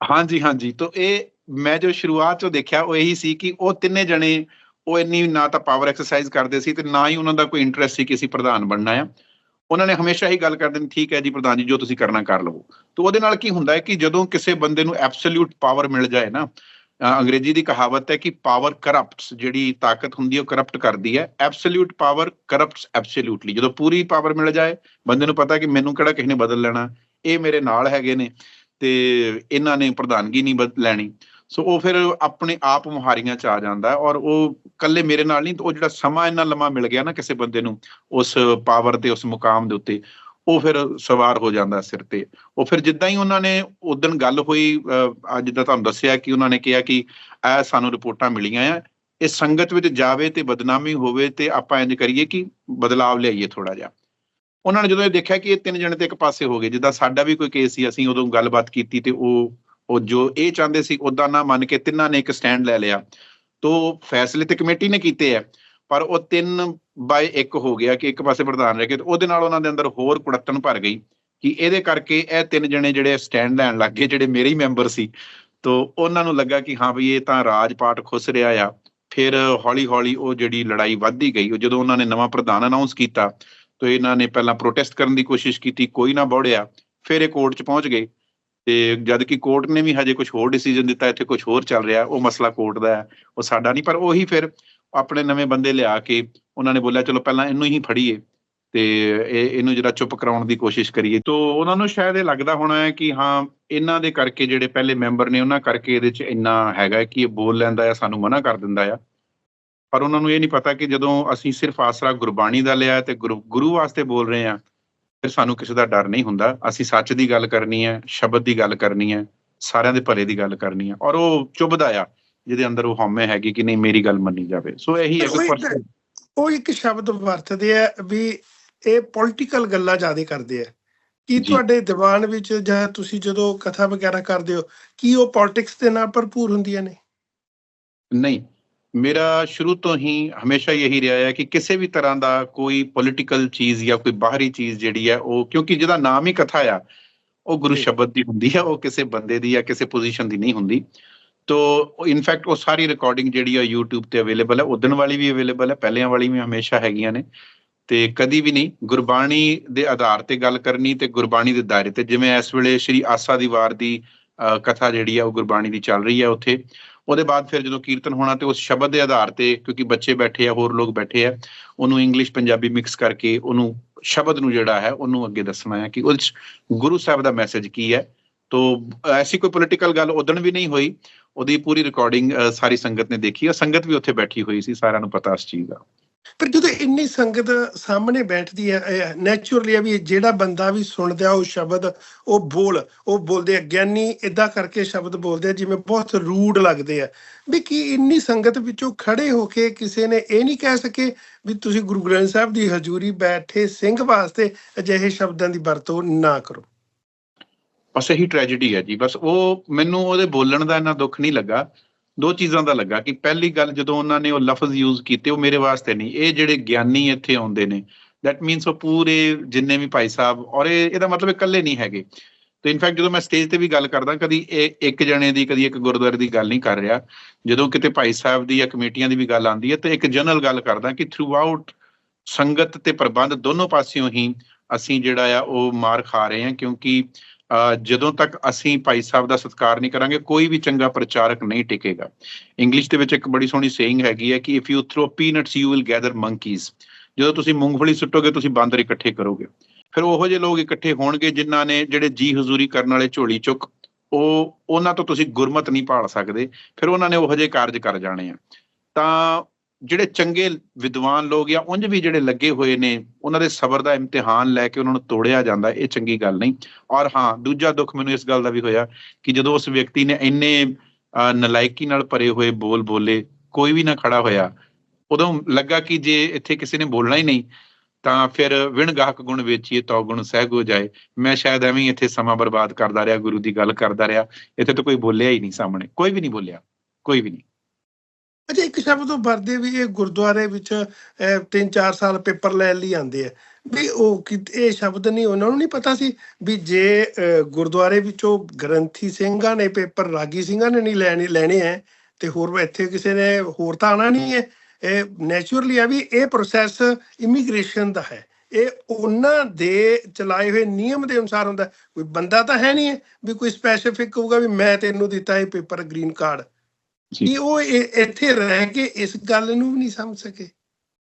ਹਾਂਜੀ ਹਾਂਜੀ। ਤੋਂ ਇਹ ਮੈਂ ਜੋ ਸ਼ੁਰੂਆਤ ਚੋਂ ਦੇਖਿਆ, ਉਹ ਇਹੀ ਸੀ ਕਿ ਉਹ ਤਿੰਨੇ ਜਣੇ, ਉਹ ਇੰਨੀ ਨਾ ਤਾਂ ਪਾਵਰ ਐਕਸਰਸਾਈਜ਼ ਕਰਦੇ ਸੀ ਤੇ ਨਾ ਹੀ ਉਹਨਾਂ ਦਾ ਕੋਈ ਇੰਟਰਸਟ ਸੀ ਕਿ ਅਸੀਂ ਪ੍ਰਧਾਨ ਬਣਨਾ ਆ। ਉਹਨਾਂ ਨੇ ਹਮੇਸ਼ਾ ਹੀ ਗੱਲ ਕਰਦੇ ਨੇ, ਠੀਕ ਹੈ ਜੀ ਪ੍ਰਧਾਨ ਜੀ, ਜੋ ਤੁਸੀਂ ਕਰਨਾ ਕਰ ਲਵੋ। ਤੋਂ ਉਹਦੇ ਨਾਲ ਕੀ ਹੁੰਦਾ ਹੈ ਕਿ ਜਦੋਂ ਕਿਸੇ ਬੰਦੇ ਨੂੰ ਐਬਸੋਲੂਟ ਪਾਵਰ ਮਿਲ ਜਾਏ ਨਾ ਅੰਗਰੇਜ਼ੀ ਦੀ ਕਹਾਵਤ ਹੈ ਕਿ ਪਾਵਰ ਕਰਪਟਸ ਜਿਹੜੀ ਤਾਕਤ ਹੁੰਦੀ ਹੈ ਉਹ ਕਰਪਟ ਕਰਦੀ ਹੈ। ਐਬਸੋਲੂਟ ਪਾਵਰ ਕਰਪਟਸ ਐਬਸੋਲੂਟਲੀ ਜਦੋਂ ਪੂਰੀ ਪਾਵਰ ਮਿਲ ਜਾਏ, ਬੰਦੇ ਨੂੰ ਪਤਾ ਕਿ ਮੈਨੂੰ ਕਿਹੜਾ ਕਿਸੇ ਨੇ ਬਦਲ ਲੈਣਾ, ਇਹ ਮੇਰੇ ਨਾਲ ਹੈਗੇ ਨੇ। ਤੇ ਇਹਨਾਂ ਨੇ ਪ੍ਰਧਾਨਗੀ ਨਹੀਂ ਬਦ ਲੈਣੀ। ਸੋ ਉਹ ਫਿਰ ਆਪਣੇ ਆਪ ਮੁਹਾਰੀਆਂ ਚ ਆ ਜਾਂਦਾ ਔਰ ਉਹ ਕੱਲੇ ਮੇਰੇ ਨਾਲ ਨਹੀਂ ਉਹ ਜਿਹੜਾ ਸਮਾਂ ਇੰਨਾ ਲੰਮਾ ਮਿਲ ਗਿਆ ਨਾ ਕਿਸੇ ਬੰਦੇ ਨੂੰ ਉਸ ਪਾਵਰ ਤੇ ਉਸ ਮੁਕਾਮ ਦੇ ਉੱਤੇ ਉਹ ਫਿਰ ਸਵਾਰ ਹੋ ਜਾਂਦਾ ਸਿਰ ਤੇ। ਉਹ ਫਿਰ ਜਿੱਦਾਂ ਹੀ ਉਹਨਾਂ ਨੇ ਉਦੋਂ ਗੱਲ ਹੋਈ ਅਹ, ਅੱਜ ਦਾ ਤੁਹਾਨੂੰ ਦੱਸਿਆ ਕਿ ਉਹਨਾਂ ਨੇ ਕਿਹਾ ਕਿ ਇਹ ਸਾਨੂੰ ਰਿਪੋਰਟਾਂ ਮਿਲੀਆਂ ਆ ਇਹ ਸੰਗਤ ਵਿੱਚ ਜਾਵੇ ਤੇ ਬਦਨਾਮੀ ਹੋਵੇ ਤੇ ਆਪਾਂ ਇੰਜ ਕਰੀਏ ਕਿ ਬਦਲਾਵ ਲਿਆਈਏ ਥੋੜਾ ਜਿਹਾ। ਉਹਨਾਂ ਨੇ ਜਦੋਂ ਇਹ ਦੇਖਿਆ ਕਿ ਇਹ ਤਿੰਨ ਜਣੇ ਤੇ ਇੱਕ ਪਾਸੇ ਹੋ ਗਏ, ਜਿੱਦਾਂ ਸਾਡਾ ਵੀ ਕੋਈ ਕੇਸ ਸੀ, ਅਸੀਂ ਉਦੋਂ ਗੱਲਬਾਤ ਕੀਤੀ ਤੇ ਉਹ ਉਹ ਜੋ ਇਹ ਚਾਹੁੰਦੇ ਸੀ ਉਦਾਂ ਨਾ ਮੰਨ ਕੇ ਤਿੰਨਾਂ ਨੇ ਇੱਕ ਸਟੈਂਡ ਲੈ ਲਿਆ। ਤੋ ਫੈਸਲੇ ਤੇ ਕਮੇਟੀ ਨੇ ਕੀਤੇ ਆ, ਪਰ ਉਹ ਤਿੰਨ ਬਾਏ ਇੱਕ ਹੋ ਗਿਆ ਕਿ ਇੱਕ ਪਾਸੇ ਪ੍ਰਧਾਨ ਰਹਿ ਗਏ ਤੇ ਉਹਦੇ ਨਾਲ ਉਹਨਾਂ ਦੇ ਅੰਦਰ ਹੋਰ ਕੁੜੱਤਣ ਭਰ ਗਈ ਕਿ ਇਹਦੇ ਕਰਕੇ ਇਹ ਤਿੰਨ ਜਣੇ ਜਿਹੜੇ ਸਟੈਂਡ ਲੈਣ ਲੱਗ ਗਏ, ਜਿਹੜੇ ਮੇਰੇ ਹੀ ਮੈਂਬਰ ਸੀ। ਤੋ ਉਹਨਾਂ ਨੂੰ ਲੱਗਾ ਕਿ ਹਾਂ ਵੀ ਇਹ ਤਾਂ ਰਾਜ ਪਾਟ ਖੁੱਸ ਰਿਹਾ ਆ। ਫਿਰ ਹੌਲੀ ਹੌਲੀ ਉਹ ਜਿਹੜੀ ਲੜਾਈ ਵੱਧਦੀ ਗਈ ਜਦੋਂ ਉਹਨਾਂ ਨੇ ਨਵਾਂ ਪ੍ਰਧਾਨ ਅਨਾਉਂਸ ਕੀਤਾ ਤੋ ਇਹਨਾਂ ਨੇ ਪਹਿਲਾਂ ਪ੍ਰੋਟੈਸਟ ਕਰਨ ਦੀ ਕੋਸ਼ਿਸ਼ ਕੀਤੀ, ਕੋਈ ਨਾ ਬੋੜਿਆ ਫਿਰ ਇਹ ਕੋਰਟ 'ਚ ਪਹੁੰਚ ਗਏ। ਤੇ ਜਦ ਕਿ ਕੋਰਟ ਨੇ ਵੀ ਹਜੇ ਕੁਝ ਹੋਰ ਡਿਸੀਜਨ ਦਿੱਤਾ, ਇੱਥੇ ਕੁਝ ਹੋਰ ਚੱਲ ਰਿਹਾ, ਉਹ ਮਸਲਾ ਕੋਰਟ ਦਾ ਹੈ, ਉਹ ਸਾਡਾ ਨਹੀਂ, ਪਰ ਉਹੀ ਫਿਰ ਆਪਣੇ ਨਵੇਂ ਬੰਦੇ ਲਿਆ ਕੇ ਉਹਨਾਂ ਨੇ ਬੋਲਿਆ, ਚਲੋ ਪਹਿਲਾਂ ਇਹਨੂੰ ਹੀ ਫੜੀਏ ਤੇ ਇਹ, ਇਹਨੂੰ ਜਿਹੜਾ ਚੁੱਪ ਕਰਾਉਣ ਦੀ ਕੋਸ਼ਿਸ਼ ਕਰੀਏ। ਤੋਂ ਉਹਨਾਂ ਨੂੰ ਸ਼ਾਇਦ ਇਹ ਲੱਗਦਾ ਹੋਣਾ ਹੈ ਕਿ ਹਾਂ, ਇਹਨਾਂ ਦੇ ਕਰਕੇ ਜਿਹੜੇ ਪਹਿਲੇ ਮੈਂਬਰ ਨੇ, ਉਹਨਾਂ ਕਰਕੇ ਇਹਦੇ 'ਚ ਇੰਨਾ ਹੈਗਾ ਕਿ ਇਹ ਬੋਲ ਲੈਂਦਾ ਆ ਸਾਨੂੰ ਮਨਾ ਕਰ ਦਿੰਦਾ ਆ ਪਰ ਉਹਨਾਂ ਨੂੰ ਇਹ ਨਹੀਂ ਪਤਾ ਕਿ ਜਦੋਂ ਅਸੀਂ ਸਿਰਫ ਆਸਰਾ ਗੁਰਬਾਣੀ ਦਾ ਲਿਆ ਤੇ ਗੁਰੂ ਵਾਸਤੇ ਬੋਲ ਰਹੇ ਆ ਫਿਰ ਸਾਨੂੰ ਕਿਸੇ ਦਾ ਡਰ ਨਹੀਂ ਹੁੰਦਾ। ਅਸੀਂ ਸੱਚ ਦੀ ਗੱਲ ਕਰਨੀ ਹੈ ਸ਼ਬਦ ਦੀ ਗੱਲ ਕਰਨੀ ਹੈ ਸਾਰਿਆਂ ਦੇ ਭਲੇ ਦੀ ਗੱਲ ਕਰਨੀ ਹੈ। ਔਰ ਉਹ ਚੁੱਭਦਾ ਆ ਜਿਹਦੇ ਅੰਦਰ ਉਹ ਹਉਮੈ ਹੈਗੀ ਕਿ ਨਹੀਂ ਮੇਰੀ ਗੱਲ ਮੰਨੀ ਜਾਵੇ। ਸੋ ਇਹੀ ਹੈ ਉਹ ਕਿ ਇੱਕ- ਪਰਸਨ ਉਹ ਇੱਕ ਸ਼ਬਦ ਵਰਤਦੇ ਆ ਵੀ ਇਹ ਪੋਲਿਟੀਕਲ ਗੱਲਾਂ ਜ਼ਿਆਦਾ ਕਰਦੇ ਆ। ਕੀ। ਤੁਹਾਡੇ ਦੀਵਾਨ ਵਿੱਚ ਜਾਂ ਤੁਸੀਂ ਜਦੋਂ ਕਥਾ ਵਗੈਰਾ ਕਰਦੇ ਹੋ ਕੀ ਉਹ ਪੋਲਿਟਿਕਸ ਦੇ ਨਾਲ ਭਰਪੂਰ ਹੁੰਦੀਆਂ ਨੇ? ਨਹੀਂ। ਮੇਰਾ ਸ਼ੁਰੂ ਤੋਂ ਹੀ ਹਮੇਸ਼ਾ ਯਹੀ ਰਿਹਾ ਹੈ ਕਿ ਕਿਸੇ ਵੀ ਤਰ੍ਹਾਂ ਦਾ ਕੋਈ ਪੋਲਿਟੀਕਲ ਚੀਜ਼ ਜਾਂ ਕੋਈ ਬਾਹਰੀ ਚੀਜ਼ ਜਿਹੜੀ ਹੈ ਉਹ ਕਿਉਂਕਿ ਜਿਹਦਾ ਨਾਮ ਹੀ ਕਥਾ ਆ ਉਹ ਗੁਰੂ। ਸ਼ਬਦ ਦੀ ਹੁੰਦੀ ਹੈ ਉਹ ਕਿਸੇ ਬੰਦੇ ਦੀ ਜਾਂ ਕਿਸੇ ਪੋਜੀਸ਼ਨ ਦੀ ਨਹੀਂ ਹੁੰਦੀ। ਤੋ ਇਨਫੈਕਟ ਉਹ ਸਾਰੀ ਰਿਕਾਰਡਿੰਗ ਜਿਹੜੀ ਹੈ YouTube ਤੇ ਅਵੇਲੇਬਲ ਹੈ ਉਦਣ ਵਾਲੀ ਵੀ ਅਵੇਲੇਬਲ ਹੈ ਪਹਿਲਿਆਂ ਵਾਲੀ ਵੀ ਹਮੇਸ਼ਾ ਹੈਗੀਆਂ ਨੇ। ਤੇ ਕਦੀ ਵੀ ਨਹੀਂ ਗੁਰਬਾਣੀ ਦੇ ਆਧਾਰ ਤੇ ਗੱਲ ਕਰਨੀ ਤੇ ਗੁਰਬਾਣੀ ਦੇ ਦਾਇਰੇ ਤੇ ਜਿਵੇਂ ਇਸ ਵੇਲੇ ਸ਼੍ਰੀ ਆਸਾ ਦੀ ਵਾਰ ਦੀ ਕਥਾ ਜਿਹੜੀ ਹੈ ਉਹ ਗੁਰਬਾਣੀ ਦੀ ਚੱਲ ਰਹੀ ਹੈ ਉੱਥੇ। ਉਹਦੇ ਬਾਅਦ ਫਿਰ ਜਦੋਂ ਕੀਰਤਨ ਹੋਣਾ ਤੇ ਉਸ ਸ਼ਬਦ ਦੇ ਆਧਾਰ ਤੇ, ਕਿਉਂਕਿ ਬੱਚੇ ਬੈਠੇ ਆ, ਹੋਰ ਲੋਕ ਬੈਠੇ ਆ, ਉਹਨੂੰ ਇੰਗਲਿਸ਼ ਪੰਜਾਬੀ ਮਿਕਸ ਕਰਕੇ ਉਹਨੂੰ ਸ਼ਬਦ ਨੂੰ ਜਿਹੜਾ ਹੈ, ਉਹਨੂੰ ਅੱਗੇ ਦੱਸਣਾ ਹੈ ਕਿ ਉਹਦੇ 'ਚ ਗੁਰੂ ਸਾਹਿਬ ਦਾ ਮੈਸੇਜ ਕੀ ਹੈ। ਤੋ ਐਸੀ ਕੋਈ ਪੋਲਿਟੀਕਲ ਗੱਲ ਉਦਣ ਵੀ ਨਹੀਂ ਹੋਈ। ਉਹਦੀ ਪੂਰੀ ਰਿਕਾਰਡਿੰਗ ਸਾਰੀ ਸੰਗਤ ਨੇ ਦੇਖੀ ਔਰ ਸੰਗਤ ਵੀ ਉੱਥੇ ਬੈਠੀ ਹੋਈ ਸੀ, ਸਾਰਿਆਂ ਨੂੰ ਪਤਾ ਇਸ ਚੀਜ਼ ਦਾ। ਪਰ ਜਦੋਂ ਇੰਨੀ ਸੰਗਤ ਸਾਹਮਣੇ ਬੈਠਦੀ ਹੈ ਨੇਚਰਲੀ ਆ ਵੀ ਜਿਹੜਾ ਬੰਦਾ ਵੀ ਸੁਣਦਾ ਉਹ ਸ਼ਬਦ, ਉਹ ਬੋਲ, ਉਹ ਬੋਲਦੇ ਆ। ਗਿਆਨੀ ਇਦਾਂ ਕਰਕੇ ਸ਼ਬਦ ਬੋਲਦੇ ਆ ਜਿਵੇਂ ਬਹੁਤ ਰੂਡ ਲੱਗਦੇ ਆ। ਵੀ ਕੀ ਇੰਨੀ ਸੰਗਤ ਵਿੱਚੋਂ ਖੜੇ ਹੋ ਕੇ ਕਿਸੇ ਨੇ ਇਹ ਨਹੀਂ ਕਹਿ ਸਕੇ ਵੀ ਤੁਸੀਂ ਗੁਰੂ ਗ੍ਰੰਥ ਸਾਹਿਬ ਦੀ ਹਜ਼ੂਰੀ ਬੈਠੇ ਸਿੰਘ ਵਾਸਤੇ ਅਜਿਹੇ ਸ਼ਬਦਾਂ ਦੀ ਵਰਤੋਂ ਨਾ ਕਰੋ। ਬਸ ਇਹੀ ਟ੍ਰੈਜੇਡੀ ਹੈ ਜੀ। ਬਸ ਉਹ ਮੈਨੂੰ ਉਹਦੇ ਬੋਲਣ ਦਾ ਇੰਨਾ ਦੁੱਖ ਨਹੀਂ ਲੱਗਾ। ਦੋ ਚੀਜ਼ਾਂ ਦਾ ਲੱਗਾ ਕਿ ਪਹਿਲੀ ਗੱਲ ਜਦੋਂ ਉਹਨਾਂ ਨੇ ਉਹ ਲਫ਼ਜ਼ ਯੂਜ਼ ਕੀਤੇ, ਉਹ ਮੇਰੇ ਵਾਸਤੇ ਨਹੀਂ, ਇਹ ਜਿਹੜੇ ਗਿਆਨੀ ਇੱਥੇ ਆਉਂਦੇ ਨੇ ਦੈਟ ਮੀਨਸ ਉਹ ਪੂਰੇ ਜਿੰਨੇ ਵੀ ਭਾਈ ਸਾਹਿਬ, ਔਰ ਇਹ, ਇਹਦਾ ਮਤਲਬ ਇਕੱਲੇ ਨਹੀਂ ਹੈਗੇ। ਤੇ ਇਨਫੈਕਟ ਜਦੋਂ ਮੈਂ ਸਟੇਜ ਤੇ ਵੀ ਗੱਲ ਕਰਦਾ, ਕਦੀ ਇਹ ਇੱਕ ਜਣੇ ਦੀ, ਕਦੀ ਇੱਕ ਗੁਰਦੁਆਰੇ ਦੀ ਗੱਲ ਨਹੀਂ ਕਰ ਰਿਹਾ। ਜਦੋਂ ਕਿਤੇ ਭਾਈ ਸਾਹਿਬ ਦੀ ਜਾਂ ਕਮੇਟੀਆਂ ਦੀ ਵੀ ਗੱਲ ਆਉਂਦੀ ਹੈ, ਤੇ ਇੱਕ ਜਨਰਲ ਗੱਲ ਕਰਦਾ ਕਿ ਥਰੂ ਆਊਟ ਸੰਗਤ ਤੇ ਪ੍ਰਬੰਧ ਦੋਨੋਂ ਪਾਸਿਓਂ ਹੀ ਅਸੀਂ ਜਿਹੜਾ ਆ ਉਹ ਮਾਰ ਖਾ ਰਹੇ ਹਾਂ, ਕਿਉਂਕਿ ਜਦੋਂ ਤੱਕ ਅਸੀਂ ਭਾਈ ਸਾਹਿਬ ਦਾ ਸਤਿਕਾਰ ਨਹੀਂ ਕਰਾਂਗੇ, ਕੋਈ ਵੀ ਚੰਗਾ ਪ੍ਰਚਾਰਕ ਨਹੀਂ ਟਿਕੇਗਾ। ਇੰਗਲਿਸ਼ ਦੇ ਵਿੱਚ ਇੱਕ ਬੜੀ ਸੋਹਣੀ ਸੇਇੰਗ ਹੈਗੀ ਹੈ ਕਿ if you throw peanuts you will gather monkeys ਜਦੋਂ ਤੁਸੀਂ ਮੂੰਗਫਲੀ ਸੁੱਟੋਗੇ, ਤੁਸੀਂ ਬਾਂਦਰ ਇਕੱਠੇ ਕਰੋਗੇ। ਫਿਰ ਉਹੋ ਜਿਹੇ ਲੋਕ ਇਕੱਠੇ ਹੋਣਗੇ ਜਿਨ੍ਹਾਂ ਨੇ, ਜਿਹੜੇ ਜੀ ਹਜ਼ੂਰੀ ਕਰਨ ਵਾਲੇ ਝੋਲੀ ਚੁੱਕ, ਉਹ, ਉਹਨਾਂ ਤੋਂ ਤੁਸੀਂ ਗੁਰਮਤ ਨਹੀਂ ਭਾਲ ਸਕਦੇ। ਫਿਰ ਉਹਨਾਂ ਨੇ ਉਹੋ ਜਿਹੇ ਕਾਰਜ ਕਰ ਜਾਣੇ ਆ। ਤਾਂ ਜਿਹੜੇ ਚੰਗੇ ਵਿਦਵਾਨ ਲੋਕ ਜਾਂ ਉਂਝ ਵੀ ਜਿਹੜੇ ਲੱਗੇ ਹੋਏ ਨੇ ਉਹਨਾਂ ਦੇ ਸਬਰ ਦਾ ਇਮਤਿਹਾਨ ਲੈ ਕੇ ਉਹਨਾਂ ਨੂੰ ਤੋੜਿਆ ਜਾਂਦਾ ਇਹ ਚੰਗੀ ਗੱਲ ਨਹੀਂ। ਔਰ ਹਾਂ ਦੂਜਾ ਦੁੱਖ ਮੈਨੂੰ ਇਸ ਗੱਲ ਦਾ ਵੀ ਹੋਇਆ ਕਿ ਜਦੋਂ ਉਸ ਵਿਅਕਤੀ ਨੇ ਇੰਨੇ ਅਹ, ਨਲਾਇਕੀ ਨਾਲ ਭਰੇ ਹੋਏ ਬੋਲ ਬੋਲੇ ਕੋਈ ਵੀ ਨਾ ਖੜਾ ਹੋਇਆ ਉਦੋਂ ਲੱਗਾ ਕਿ ਜੇ ਇੱਥੇ ਕਿਸੇ ਨੇ ਬੋਲਣਾ ਹੀ ਨਹੀਂ ਤਾਂ ਫਿਰ ਵਿਣ ਗਾਹਕ ਗੁਣ ਵੇਚੀਏ ਤਉ ਗੁਣ ਸਹਿਗ ਹੋ ਜਾਏ। ਮੈਂ ਸ਼ਾਇਦ ਐਵੇਂ ਹੀ ਇੱਥੇ ਸਮਾਂ ਬਰਬਾਦ ਕਰਦਾ ਰਿਹਾ ਗੁਰੂ ਦੀ ਗੱਲ ਕਰਦਾ ਰਿਹਾ ਇੱਥੇ ਤਾਂ ਕੋਈ ਬੋਲਿਆ ਹੀ ਨਹੀਂ ਸਾਹਮਣੇ ਕੋਈ ਵੀ ਨਹੀਂ ਬੋਲਿਆ ਕੋਈ ਵੀ ਨਹੀਂ। ਅੱਛਾ ਇੱਕ ਸ਼ਬਦ ਉਹ ਵਰਦੇ ਵੀ ਇਹ ਗੁਰਦੁਆਰੇ ਵਿੱਚ 3-4 ਸਾਲ ਪੇਪਰ ਲੈਣ ਲਈ ਆਉਂਦੇ ਆ। ਵੀ ਉਹ ਕਿ, ਇਹ ਸ਼ਬਦ ਨਹੀਂ, ਉਹਨਾਂ ਨੂੰ ਨਹੀਂ ਪਤਾ ਸੀ ਵੀ ਜੇ ਗੁਰਦੁਆਰੇ ਵਿੱਚੋਂ ਗ੍ਰੰਥੀ ਸਿੰਘਾਂ ਨੇ ਪੇਪਰ, ਰਾਗੀ ਸਿੰਘਾਂ ਨੇ ਨਹੀਂ ਲੈਣੇ ਲੈਣੇ ਹੈ ਤੇ ਹੋਰ ਇੱਥੇ ਕਿਸੇ ਨੇ ਹੋਰ ਤਾਂ ਆਣਾ ਨਹੀਂ ਹੈ ਇਹ ਨੇਚਰਲੀ ਆ ਵੀ ਇਹ ਪ੍ਰੋਸੈਸ ਇਮੀਗ੍ਰੇਸ਼ਨ ਦਾ ਹੈ। ਇਹ ਉਹਨਾਂ ਦੇ ਚਲਾਏ ਹੋਏ ਨਿਯਮ ਦੇ ਅਨੁਸਾਰ ਹੁੰਦਾ। ਕੋਈ ਬੰਦਾ ਤਾਂ ਹੈ ਨਹੀਂ ਹੈ ਵੀ ਕੋਈ ਸਪੈਸੀਫਿਕ ਹੋਊਗਾ ਵੀ ਮੈਂ ਤੈਨੂੰ ਦਿੱਤਾ ਇਹ ਪੇਪਰ ਗ੍ਰੀਨ ਕਾਰਡ ਕਿ ਉਹ ਇੱਥੇ ਰਹਿ ਕੇ ਇਸ ਗੱਲ ਨੂੰ ਵੀ ਨਹੀਂ ਸਮਝ ਸਕੇ।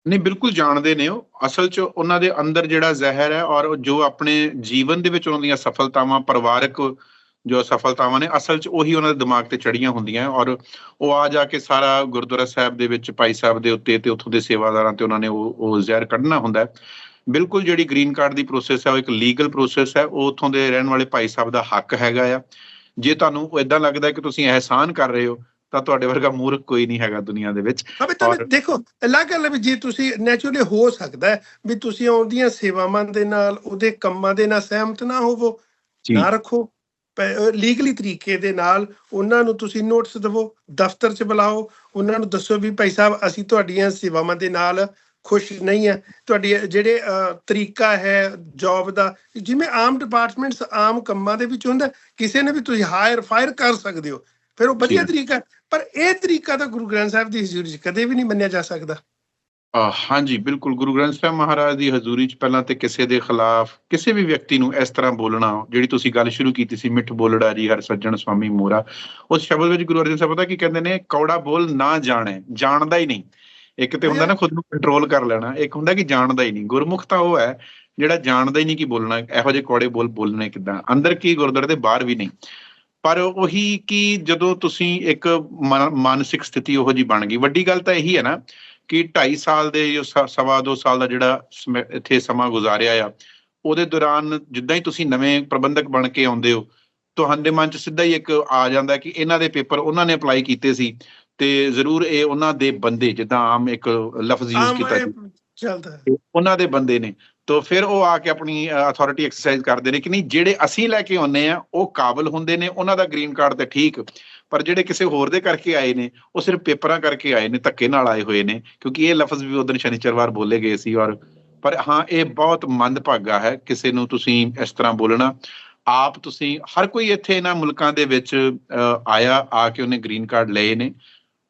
ਨਹੀਂ ਬਿਲਕੁਲ ਜਾਣਦੇ ਨੇ ਉਹ। ਅਸਲ 'ਚ ਉਹਨਾਂ ਦੇ ਅੰਦਰ ਜਿਹੜਾ ਜ਼ਹਿਰ ਹੈ ਔਰ ਜੋ ਆਪਣੇ ਜੀਵਨ ਦੇ ਵਿੱਚ ਉਹਨਾਂ ਦੀਆਂ ਸਫਲਤਾਵਾਂ ਪਰਿਵਾਰਕ ਜੋ ਸਫਲਤਾਵਾਂ ਨੇ ਅਸਲ 'ਚ ਉਹੀ ਉਹਨਾਂ ਦੇ ਦਿਮਾਗ ਤੇ ਚੜੀਆਂ ਹੁੰਦੀਆਂ ਔਰ ਉਹ ਆ ਜਾ ਕੇ ਸਾਰਾ ਗੁਰਦੁਆਰਾ ਸਾਹਿਬ ਦੇ ਵਿੱਚ ਭਾਈ ਸਾਹਿਬ ਦੇ ਉੱਤੇ ਤੇ ਉੱਥੋਂ ਦੇ ਸੇਵਾਦਾਰਾਂ ਤੇ ਉਹਨਾਂ ਨੇ ਉਹ ਉਹ ਜ਼ਹਿਰ ਕੱਢਣਾ ਹੁੰਦਾ ਹੈ। ਬਿਲਕੁਲ ਜਿਹੜੀ ਗ੍ਰੀਨ ਕਾਰਡ ਦੀ ਪ੍ਰੋਸੈਸ ਹੈ ਉਹ ਇੱਕ ਲੀਗਲ ਪ੍ਰੋਸੈਸ ਹੈ। ਉਹ ਉੱਥੋਂ ਦੇ ਰਹਿਣ ਵਾਲੇ ਭਾਈ ਸਾਹਿਬ ਦਾ ਹੱਕ ਹੈਗਾ ਆ। ਜੇ ਤੁਹਾਨੂੰ ਇਦਾਂ ਲੱਗਦਾ ਕਿ ਤੁਸੀਂ ਅਹਿਸਾਨ ਕਰ ਰਹੇ ਹੋ ਤਾਂ ਤੁਹਾਡੇ ਵਰਗਾ ਮੂਰਖ ਕੋਈ ਨਹੀਂ ਹੈਗਾ ਦੁਨੀਆ ਦੇ ਵਿੱਚ। ਅਬੇ ਤਾਂ ਦੇਖੋ ਅਲੱਗ ਗੱਲ ਵੀ ਜੇ ਤੁਸੀਂ ਨੈਚੁਰਲੀ ਹੋ ਸਕਦਾ ਵੀ ਤੁਸੀਂ ਆਉਂਦੀਆਂ ਸੇਵਾਵਾਂ ਦੇ ਨਾਲ ਉਹਦੇ ਕੰਮਾਂ ਦੇ ਨਾਲ ਸਹਿਮਤ ਨਾ ਹੋਵੋ ਨਾ ਰੱਖੋ। ਲੀਗਲੀ ਤਰੀਕੇ ਦੇ ਨਾਲ ਉਹਨਾਂ ਨੂੰ ਤੁਸੀਂ ਨੋਟਿਸ ਦਿਵੋ ਦਫ਼ਤਰ 'ਚ ਬੁਲਾਓ ਉਹਨਾਂ ਨੂੰ ਦੱਸੋ ਵੀ ਭਾਈ ਸਾਹਿਬ ਅਸੀਂ ਤੁਹਾਡੀਆਂ ਸੇਵਾਵਾਂ ਦੇ ਨਾਲ ਖੁਸ਼ ਨਹੀਂ ਹੈ। ਤੁਹਾਡੀ ਜਿਹੜੇ ਤਰੀਕਾ ਹੈ ਜੌਬ ਦਾ ਜਿਵੇਂ ਆਮ ਡਿਪਾਰਟਮੈਂਟਸ ਆਮ ਕੰਮਾਂ ਦੇ ਵਿੱਚ ਹੁੰਦਾ ਕਿਸੇ ਨੇ ਵੀ ਤੁਸੀਂ ਹਾਇਰ ਫਾਇਰ ਕਰ ਸਕਦੇ ਹੋ। ਫਿਰ ਉਹ ਵਧੀਆ। ਤਰੀਕਾ। ਪਰ ਇਹ ਤਰੀਕਾ ਤਾਂ ਗੁਰੂ ਗ੍ਰੰਥ ਸਾਹਿਬ ਦੀ ਹਜ਼ੂਰੀ 'ਚ ਕਦੇ ਵੀ ਨਹੀਂ ਮੰਨਿਆ ਜਾ ਸਕਦਾ। ਹਾਂਜੀ, ਬਿਲਕੁਲ। ਗੁਰੂ ਗ੍ਰੰਥ ਸਾਹਿਬ ਮਹਾਰਾਜ ਦੀ ਹਜ਼ੂਰੀ 'ਚ ਪਹਿਲਾਂ ਤੇ ਕਿਸੇ ਦੇ ਖਿਲਾਫ ਕਿਸੇ ਵੀ ਵਿਅਕਤੀ ਨੂੰ ਇਸ ਤਰ੍ਹਾਂ ਬੋਲਣਾ, ਜਿਹੜੀ ਤੁਸੀਂ ਗੱਲ ਸ਼ੁਰੂ ਕੀਤੀ ਸੀ, ਮਿੱਠ ਬੋਲੜਾ ਜੀ, ਹਰ ਸੱਜਣ ਸੁਆਮੀ ਮੋਰਾ, ਉਸ ਸ਼ਬਦ ਵਿੱਚ ਗੁਰੂ ਅਰਜਨ ਸਾਹਿਬ ਪਤਾ ਕੀ ਕਹਿੰਦੇ ਨੇ? ਕੌੜਾ ਬੋਲ ਨਾ ਜਾਣੇ, ਜਾਣਦਾ ਹੀ ਨਹੀਂ। ਇੱਕ ਤੇ ਹੁੰਦਾ ਨਾ, ਖੁਦ ਨੂੰ ਕੰਟਰੋਲ ਕਰ ਲੈਣਾ। ਇੱਕ ਹੁੰਦਾ ਕਿ ਜਾਣਦਾ ਹੀ ਨਹੀਂ। ਗੁਰਮੁਖ ਤਾਂ ਉਹ ਹੈ, ਜਿਹੜਾ ਜਾਣਦਾ ਹੀ ਨਹੀਂ ਕਿ ਬੋਲਣਾ, ਇਹੋ ਜਿਹੇ ਕੌੜੇ ਬੋਲ ਬੋਲਣੇ ਕਿਦਾਂ? ਅੰਦਰ ਕੀ ਗੁਰਦੁਆਰੇ ਦੇ ਬਾਹਰ ਵੀ ਨਹੀਂ। ਪਰ ਉਹੀ ਕਿ ਜਦੋਂ ਤੁਸੀਂ ਇੱਕ ਮਨ- ਮਾਨਸਿਕ ਸਥਿਤੀ ਉਹੋ ਜੀ ਬਣ ਗਈ ਵੱਡੀ ਗੱਲ ਤਾਂ ਇਹੀ ਹੈ ਨਾ ਕਿ 2.5 ਸਾਲ ਦੇ ਜੋ ਸਵਾ ਦੋ ਸਾਲ ਦਾ ਜਿਹੜਾ ਇੱਥੇ ਸਮਾਂ ਗੁਜ਼ਾਰਿਆ ਆ ਉਹਦੇ ਦੌਰਾਨ ਜਿੱਦਾਂ ਹੀ ਤੁਸੀਂ ਨਵੇਂ ਪ੍ਰਬੰਧਕ ਬਣ ਕੇ ਆਉਂਦੇ ਹੋ ਤੁਹਾਡੇ ਮਨ 'ਚ ਸਿੱਧਾ ਹੀ ਇੱਕ ਆ ਜਾਂਦਾ ਕਿ ਇਹਨਾਂ ਦੇ ਪੇਪਰ ਉਹਨਾਂ ਨੇ ਅਪਲਾਈ ਕੀਤੇ ਸੀ ਤੇ ਜ਼ਰੂਰ ਇਹ ਉਹਨਾਂ ਦੇ ਬੰਦੇ ਜਿੱਦਾਂ ਆਮ ਇੱਕ ਲਫ਼ਜ਼ ਯੂਜ਼ ਕੀਤਾ ਚੱਲਦਾ ਹੈ। ਉਹਨਾਂ ਦੇ ਬੰਦੇ ਨੇ। ਤਾਂ ਫਿਰ ਉਹ ਆ ਕੇ ਆਪਣੀ ਅਥਾਰਟੀ ਐਕਸਰਸਾਈਜ਼ ਕਰਦੇ ਨੇ ਕਿ ਨਹੀਂ, ਜਿਹੜੇ ਅਸੀਂ ਲੈ ਕੇ ਆਉਂਦੇ ਆ ਉਹ ਕਾਬਲ ਹੁੰਦੇ ਨੇ, ਉਹਨਾਂ ਦਾ ਗ੍ਰੀਨ ਕਾਰਡ ਤੇ ਠੀਕ, ਪਰ ਜਿਹੜੇ ਕਿਸੇ ਹੋਰ ਦੇ ਕਰਕੇ ਆਏ ਨੇ, ਉਹ ਸਿਰਫ ਪੇਪਰਾਂ ਕਰਕੇ ਆਏ ਨੇ, ਧੱਕੇ ਨਾਲ ਆਏ ਹੋਏ ਨੇ, ਕਿਉਂਕਿ ਇਹ ਲਫ਼ਜ਼ ਵੀ ਉਦੋਂ ਸ਼ਨੀਚਰਵਾਰ ਬੋਲੇ ਗਏ ਸੀ ਔਰ ਪਰ ਹਾਂ, ਇਹ ਬਹੁਤ ਮੰਦਭਾਗਾ ਹੈ, ਕਿਸੇ ਨੂੰ ਤੁਸੀਂ ਇਸ ਤਰ੍ਹਾਂ ਬੋਲਣਾ। ਆਪ ਤੁਸੀਂ, ਹਰ ਕੋਈ ਇੱਥੇ ਇਹਨਾਂ ਮੁਲਕਾਂ ਦੇ ਵਿੱਚ ਆਇਆ, ਆ ਕੇ ਉਹਨੇ ਗ੍ਰੀਨ ਕਾਰਡ ਲਏ ਨੇ।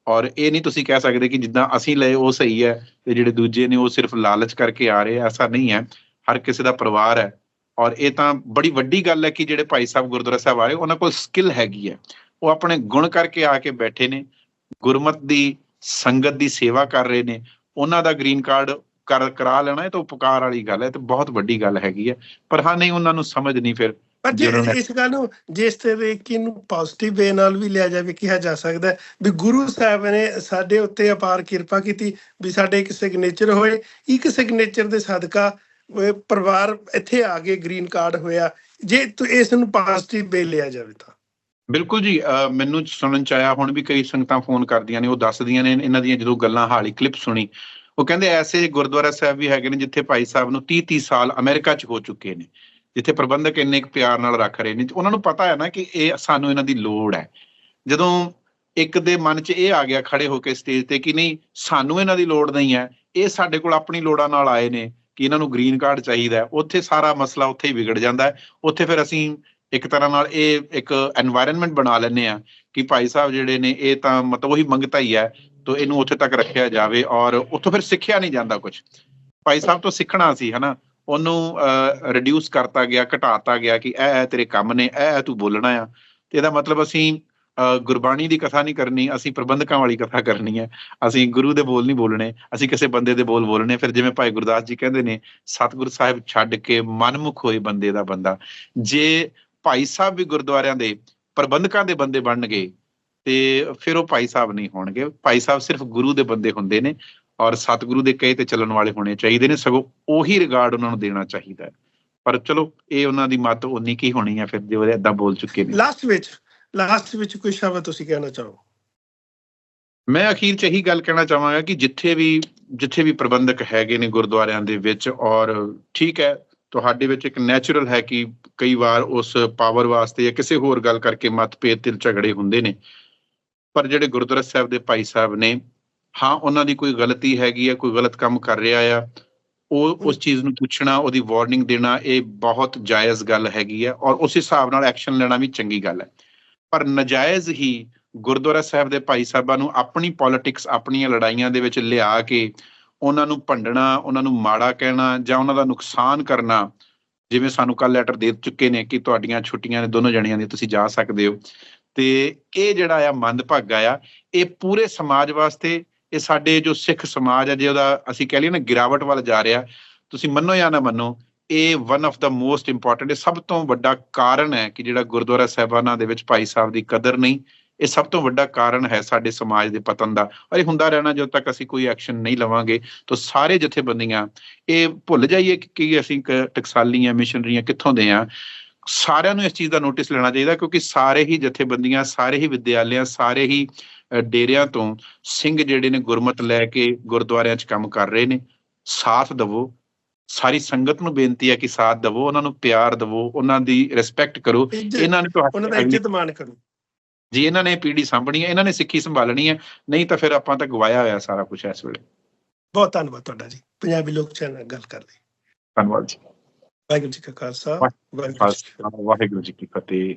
ਔਰ ਇਹ ਨਹੀਂ ਤੁਸੀਂ ਕਹਿ ਸਕਦੇ ਕਿ ਜਿੱਦਾਂ ਅਸੀਂ ਲਏ ਉਹ ਸਹੀ ਹੈ ਤੇ ਜਿਹੜੇ ਦੂਜੇ ਨੇ ਉਹ ਸਿਰਫ ਲਾਲਚ ਕਰਕੇ ਆ ਰਹੇ ਆ, ਐਸਾ ਨਹੀਂ ਹੈ। ਹਰ ਕਿਸੇ ਦਾ ਪਰਿਵਾਰ ਹੈ। ਔਰ ਇਹ ਤਾਂ ਬੜੀ ਵੱਡੀ ਗੱਲ ਹੈ ਕਿ ਜਿਹੜੇ ਭਾਈ ਸਾਹਿਬ ਗੁਰਦੁਆਰਾ ਸਾਹਿਬ ਆ ਰਹੇ ਉਹਨਾਂ ਕੋਲ ਸਕਿੱਲ ਹੈਗੀ ਹੈ। ਉਹ ਆਪਣੇ ਗੁਣ ਕਰਕੇ ਆ ਕੇ ਬੈਠੇ ਨੇ ਗੁਰਮਤ ਦੀ ਸੰਗਤ ਦੀ ਸੇਵਾ ਕਰ ਰਹੇ ਨੇ। ਉਹਨਾਂ ਦਾ ਗ੍ਰੀਨ ਕਾਰਡ ਕਰ ਕਰਾ ਲੈਣਾ ਇਹ ਤਾਂ ਉਪਕਾਰ ਵਾਲੀ ਗੱਲ ਹੈ ਤੇ ਬਹੁਤ ਵੱਡੀ ਗੱਲ ਹੈਗੀ ਹੈ। ਪਰ ਹਾਂ ਨਹੀਂ ਉਹਨਾਂ ਨੂੰ ਸਮਝ ਨਹੀਂ ਫਿਰ। ਪਰ ਜੇ ਇਸ ਗੱਲ ਨੂੰ ਜਿਸ ਤਰੀਕੇ ਨੂੰ ਪੋਜ਼ਿਟਿਵ ਵੇ ਨਾਲ ਵੀ ਲਿਆ ਜਾਵੇ ਕਿਹਾ ਜਾ ਸਕਦਾ ਵੀ ਗੁਰੂ ਸਾਹਿਬ ਨੇ ਸਾਡੇ ਉੱਤੇ ਅਪਾਰ ਕਿਰਪਾ ਕੀਤੀ ਵੀ ਸਾਡੇ ਇੱਕ ਸਿਗਨੇਚਰ ਹੋਏ ਇੱਕ ਸਿਗਨੇਚਰ ਦੇ ਸਦਕਾ ਉਹ ਪਰਿਵਾਰ ਇੱਥੇ ਆ ਕੇ ਗ੍ਰੀਨ ਕਾਰਡ ਹੋਇਆ। ਜੇ ਇਸ ਨੂੰ ਪੋਜ਼ਿਟਿਵ ਵੇ ਲਿਆ ਜਾਵੇ ਤਾਂ। ਬਿਲਕੁਲ ਜੀ ਮੈਨੂੰ ਸੁਣਨ ਚ ਆਇਆ ਹੁਣ ਵੀ ਕਈ ਸੰਗਤਾਂ ਫੋਨ ਕਰਦੀਆਂ ਨੇ ਉਹ ਦੱਸਦੀਆਂ ਨੇ ਇਹਨਾਂ ਦੀਆਂ ਜਦੋਂ ਗੱਲਾਂ ਹਾਲੀ ਕਲਿੱਪ ਸੁਣੀ ਉਹ ਕਹਿੰਦੇ ਐਸੇ ਗੁਰਦੁਆਰਾ ਸਾਹਿਬ ਵੀ ਹੈਗੇ ਨੇ ਜਿੱਥੇ ਭਾਈ ਸਾਹਿਬ ਨੂੰ 30 30 ਸਾਲ ਅਮਰੀਕਾ ਚ ਹੋ ਚੁੱਕੇ ਨੇ। ਜਿੱਥੇ ਪ੍ਰਬੰਧਕ ਇੰਨੇ ਕੁ ਪਿਆਰ ਨਾਲ ਰੱਖ ਰਹੇ ਨੇ ਉਹਨਾਂ ਨੂੰ ਪਤਾ ਹੈ ਨਾ ਕਿ ਇਹ ਸਾਨੂੰ ਇਹਨਾਂ ਦੀ ਲੋੜ ਹੈ। ਜਦੋਂ ਇੱਕ ਦੇ ਮਨ 'ਚ ਇਹ ਆ ਗਿਆ ਖੜੇ ਹੋ ਕੇ ਸਟੇਜ ਤੇ ਕਿ ਨਹੀਂ, ਸਾਨੂੰ ਇਹਨਾਂ ਦੀ ਲੋੜ ਨਹੀਂ ਹੈ, ਇਹ ਸਾਡੇ ਕੋਲ ਆਪਣੀ ਲੋੜਾਂ ਨਾਲ ਆਏ ਨੇ ਕਿ ਇਹਨਾਂ ਨੂੰ ਗ੍ਰੀਨ ਕਾਰਡ ਚਾਹੀਦਾ ਉੱਥੇ ਸਾਰਾ ਮਸਲਾ ਉੱਥੇ ਹੀ ਵਿਗੜ ਜਾਂਦਾ ਉੱਥੇ ਫਿਰ ਅਸੀਂ ਇੱਕ ਤਰ੍ਹਾਂ ਨਾਲ ਇਹ ਇੱਕ এনवायरमेंट ਬਣਾ ਲੈਨੇ ਆ ਕਿ ਭਾਈ ਸਾਹਿਬ ਜਿਹੜੇ ਨੇ, ਇਹ ਤਾਂ ਮਤਲਬ ਉਹੀ ਮੰਗਤਾ ਹੀ ਹੈ, ਤੋਂ ਇਹਨੂੰ ਉੱਥੇ ਤੱਕ ਰੱਖਿਆ ਜਾਵੇ ਔਰ ਉੱਥੋਂ ਫਿਰ ਸਿੱਖਿਆ ਨਹੀਂ ਜਾਂਦਾ ਕੁਝ ਭਾਈ ਸਾਹਿਬ ਤੋਂ ਸਿੱਖਣਾ ਸੀ, ਹਨਾ? ਉਹਨੂੰ ਰਿਡਿਊਸ ਕਰਤਾ ਗਿਆ, ਘਟਾਤਾ ਗਿਆ ਕਿ ਇਹ ਇਹ ਤੇਰੇ ਕੰਮ ਨੇ, ਇਹ ਇਹ ਤੂੰ ਬੋਲਣਾ ਆ। ਤੇ ਇਹਦਾ ਮਤਲਬ ਅਸੀਂ ਗੁਰਬਾਣੀ ਦੀ ਕਥਾ ਨਹੀਂ ਕਰਨੀ, ਅਸੀਂ ਪ੍ਰਬੰਧਕਾਂ ਵਾਲੀ ਕਥਾ ਕਰਨੀ ਹੈ। ਅਸੀਂ ਗੁਰੂ ਦੇ ਬੋਲ ਨਹੀਂ ਬੋਲਣੇ, ਅਸੀਂ ਕਿਸੇ ਬੰਦੇ ਦੇ ਬੋਲ ਬੋਲਣੇ। ਫਿਰ ਜਿਵੇਂ ਭਾਈ ਗੁਰਦਾਸ ਜੀ ਕਹਿੰਦੇ ਨੇ, ਸਤਿਗੁਰ ਸਾਹਿਬ ਛੱਡ ਕੇ ਮਨਮੁਖ ਹੋਏ ਬੰਦੇ ਦਾ ਬੰਦਾ। ਜੇ ਭਾਈ ਸਾਹਿਬ ਵੀ ਗੁਰਦੁਆਰਿਆਂ ਦੇ ਪ੍ਰਬੰਧਕਾਂ ਦੇ ਬੰਦੇ ਬਣਨਗੇ, ਤੇ ਫਿਰ ਉਹ ਭਾਈ ਸਾਹਿਬ ਨਹੀਂ ਹੋਣਗੇ। ਭਾਈ ਸਾਹਿਬ ਸਿਰਫ ਗੁਰੂ ਦੇ ਬੰਦੇ ਹੁੰਦੇ ਨੇ। ਔਰ ਸਤਿਗੁਰੂ ਦੇ ਕਹੇ ਤੇ ਚੱਲਣ ਵਾਲੇ ਹੋਣੇ ਚਾਹੀਦੇ ਨੇ ਸਗੋਂ ਉਹੀ ਰਿਗਾਰਡ ਉਹਨਾਂ ਨੂੰ ਦੇਣਾ ਚਾਹੀਦਾ ਹੈ। ਪਰ ਚਲੋ ਇਹ ਉਹਨਾਂ ਦੀ ਮੱਤ ਉਨੀ ਕੀ ਹੋਣੀ ਹੈ ਫਿਰ ਜੋ ਇਹ ਏਦਾਂ ਬੋਲ ਚੁੱਕੇ ਨੇ। ਲਾਸਟ ਵਿੱਚ ਲਾਸਟ ਵਿੱਚ ਕੋਈ ਸ਼ਬਦ ਤੁਸੀਂ ਕਹਿਣਾ ਚਾਹੋ? ਮੈਂ ਅਖੀਰ ਚ ਇਹੀ ਗੱਲ ਕਹਿਣਾ ਚਾਹਾਂਗਾ ਕਿ ਜਿੱਥੇ ਵੀ ਜਿੱਥੇ ਵੀ ਪ੍ਰਬੰਧਕ ਹੈਗੇ ਨੇ ਗੁਰਦੁਆਰਿਆਂ ਦੇ ਵਿੱਚ ਔਰ ਠੀਕ ਹੈ ਤੁਹਾਡੇ ਵਿੱਚ ਇੱਕ ਨੈਚੁਰਲ ਹੈ ਕਿ ਕਈ ਵਾਰ ਉਸ ਪਾਵਰ ਵਾਸਤੇ ਜਾਂ ਕਿਸੇ ਹੋਰ ਗੱਲ ਕਰਕੇ ਮਤਭੇਦ ਤੇ ਝਗੜੇ ਹੁੰਦੇ ਨੇ। ਪਰ ਜਿਹੜੇ ਗੁਰਦੁਆਰਾ ਸਾਹਿਬ ਦੇ ਭਾਈ ਸਾਹਿਬ ਨੇ ਹਾਂ ਉਹਨਾਂ ਦੀ ਕੋਈ ਗਲਤੀ ਹੈਗੀ ਹੈ ਕੋਈ ਗਲਤ ਕੰਮ ਕਰ ਰਿਹਾ ਆ ਉਹ ਉਸ ਚੀਜ਼ ਨੂੰ ਪੁੱਛਣਾ ਉਹਦੀ ਵਾਰਨਿੰਗ ਦੇਣਾ ਇਹ ਬਹੁਤ ਜਾਇਜ਼ ਗੱਲ ਹੈਗੀ ਹੈ ਔਰ ਉਸ ਹਿਸਾਬ ਨਾਲ ਐਕਸ਼ਨ ਲੈਣਾ ਵੀ ਚੰਗੀ ਗੱਲ ਹੈ। ਪਰ ਨਜਾਇਜ਼ ਹੀ ਗੁਰਦੁਆਰਾ ਸਾਹਿਬ ਦੇ ਭਾਈ ਸਾਹਿਬਾਂ ਨੂੰ ਆਪਣੀ ਪੋਲਿਟਿਕਸ ਆਪਣੀਆਂ ਲੜਾਈਆਂ ਦੇ ਵਿੱਚ ਲਿਆ ਕੇ ਉਹਨਾਂ ਨੂੰ ਭੰਡਣਾ ਉਹਨਾਂ ਨੂੰ ਮਾੜਾ ਕਹਿਣਾ ਜਾਂ ਉਹਨਾਂ ਦਾ ਨੁਕਸਾਨ ਕਰਨਾ ਜਿਵੇਂ ਸਾਨੂੰ ਕੱਲ ਲੈਟਰ ਦੇ ਚੁੱਕੇ ਨੇ ਕਿ ਤੁਹਾਡੀਆਂ ਛੁੱਟੀਆਂ ਨੇ ਦੋਨੋਂ ਜਣੀਆਂ ਦੀ ਤੁਸੀਂ ਜਾ ਸਕਦੇ ਹੋ। ਤੇ ਇਹ ਜਿਹੜਾ ਆ ਮੰਦਭਾਗਾ ਆ ਇਹ ਪੂਰੇ ਸਮਾਜ ਵਾਸਤੇ ਇਹ ਸਾਡੇ ਜੋ ਸਿੱਖ ਸਮਾਜ ਹੈ, ਜੇ ਉਹਦਾ ਅਸੀਂ ਕਹਿ ਲਈਏ ਨਾ ਗਿਰਾਵਟ ਵੱਲ ਜਾ ਰਿਹਾ, ਤੁਸੀਂ ਮੰਨੋ ਜਾਂ ਨਾ ਮੰਨੋ, ਇਹ one of the most important ਇਹ ਸਭ ਤੋਂ ਵੱਡਾ ਕਾਰਨ ਹੈ ਕਿ ਜਿਹੜਾ ਗੁਰਦੁਆਰਾ ਸਾਹਿਬਾਨਾਂ ਦੇ ਵਿੱਚ ਭਾਈ ਸਾਹਿਬ ਦੀ ਕਦਰ ਨਹੀਂ, ਇਹ ਸਭ ਤੋਂ ਵੱਡਾ ਕਾਰਨ ਹੈ ਸਾਡੇ ਸਮਾਜ ਦੇ ਪਤਨ ਦਾ। ਔਰ ਇਹ ਹੁੰਦਾ ਰਹਿਣਾ, ਜਦੋਂ ਤੱਕ ਅਸੀਂ ਕੋਈ ਐਕਸ਼ਨ ਨਹੀਂ ਲਵਾਂਗੇ, ਤਾਂ ਸਾਰੇ ਜਥੇਬੰਦੀਆਂ, ਇਹ ਭੁੱਲ ਜਾਈਏ ਕਿ ਅਸੀਂ ਕ- ਟਕਸਾਲੀਆਂ ਮਿਸ਼ਨਰੀਆਂ ਕਿੱਥੋਂ ਦੇ ਆ। ਸਾਰਿਆਂ ਨੂੰ ਇਸ ਚੀਜ਼ ਦਾ ਨੋਟਿਸ ਲੈਣਾ ਚਾਹੀਦਾ, ਕਿਉਂਕਿ ਸਾਰੇ ਹੀ ਜਥੇਬੰਦੀਆਂ, ਸਾਰੇ ਹੀ ਵਿਦਿਆਲਿਆਂ, ਸਾਰੇ ਹੀ ਡੇਰਿਆਂ ਤੋਂ ਸਿੰਘ ਜਿਹੜੇ ਨੇ ਗੁਰਮਤ ਲੈ ਕੇ ਗੁਰਦੁਆਰਿਆਂ 'ਚ ਕੰਮ ਕਰ ਰਹੇ ਨੇ ਸਾਥ ਦਵੋ। ਸਾਰੀ ਸੰਗਤ ਨੂੰ ਬੇਨਤੀ ਹੈ ਕਿ ਸਾਥ ਦਵੋ ਉਹਨਾਂ ਨੂੰ ਪਿਆਰ ਦਵੋ ਉਹਨਾਂ ਦੀ ਰਿਸਪੈਕਟ ਕਰੋ। ਇਹਨਾਂ ਨੇ ਉਹਨਾਂ ਦਾ ਤੁਹਾਡੀ ਇੱਜ਼ਤ ਮਾਣ ਕਰੋ। ਜੀ ਇਹਨਾਂ ਨੇ ਪੀੜੀ ਸਾਂਭਣੀ ਹੈ ਇਹਨਾਂ ਨੇ ਸਿੱਖੀ ਸੰਭਾਲਣੀ ਹੈ। ਨਹੀਂ ਤਾਂ ਫਿਰ ਆਪਾਂ ਤਾਂ ਗਵਾਇਆ ਹੋਇਆ ਸਾਰਾ ਕੁਝ ਇਸ ਵੇਲੇ। ਬਹੁਤ ਧੰਨਵਾਦ ਤੁਹਾਡਾ ਜੀ। ਪੰਜਾਬੀ ਲੋਕ ਚੈਨਲ ਗੱਲ ਕਰ ਲਈ। ਧੰਨਵਾਦ ਜੀ। ਵਾਹਿਗੁਰੂ ਜੀ ਕਾ ਖਾਲਸਾ। ਵਾਹਿਗੁਰੂ ਜੀ ਕੀ ਫਤਿਹ।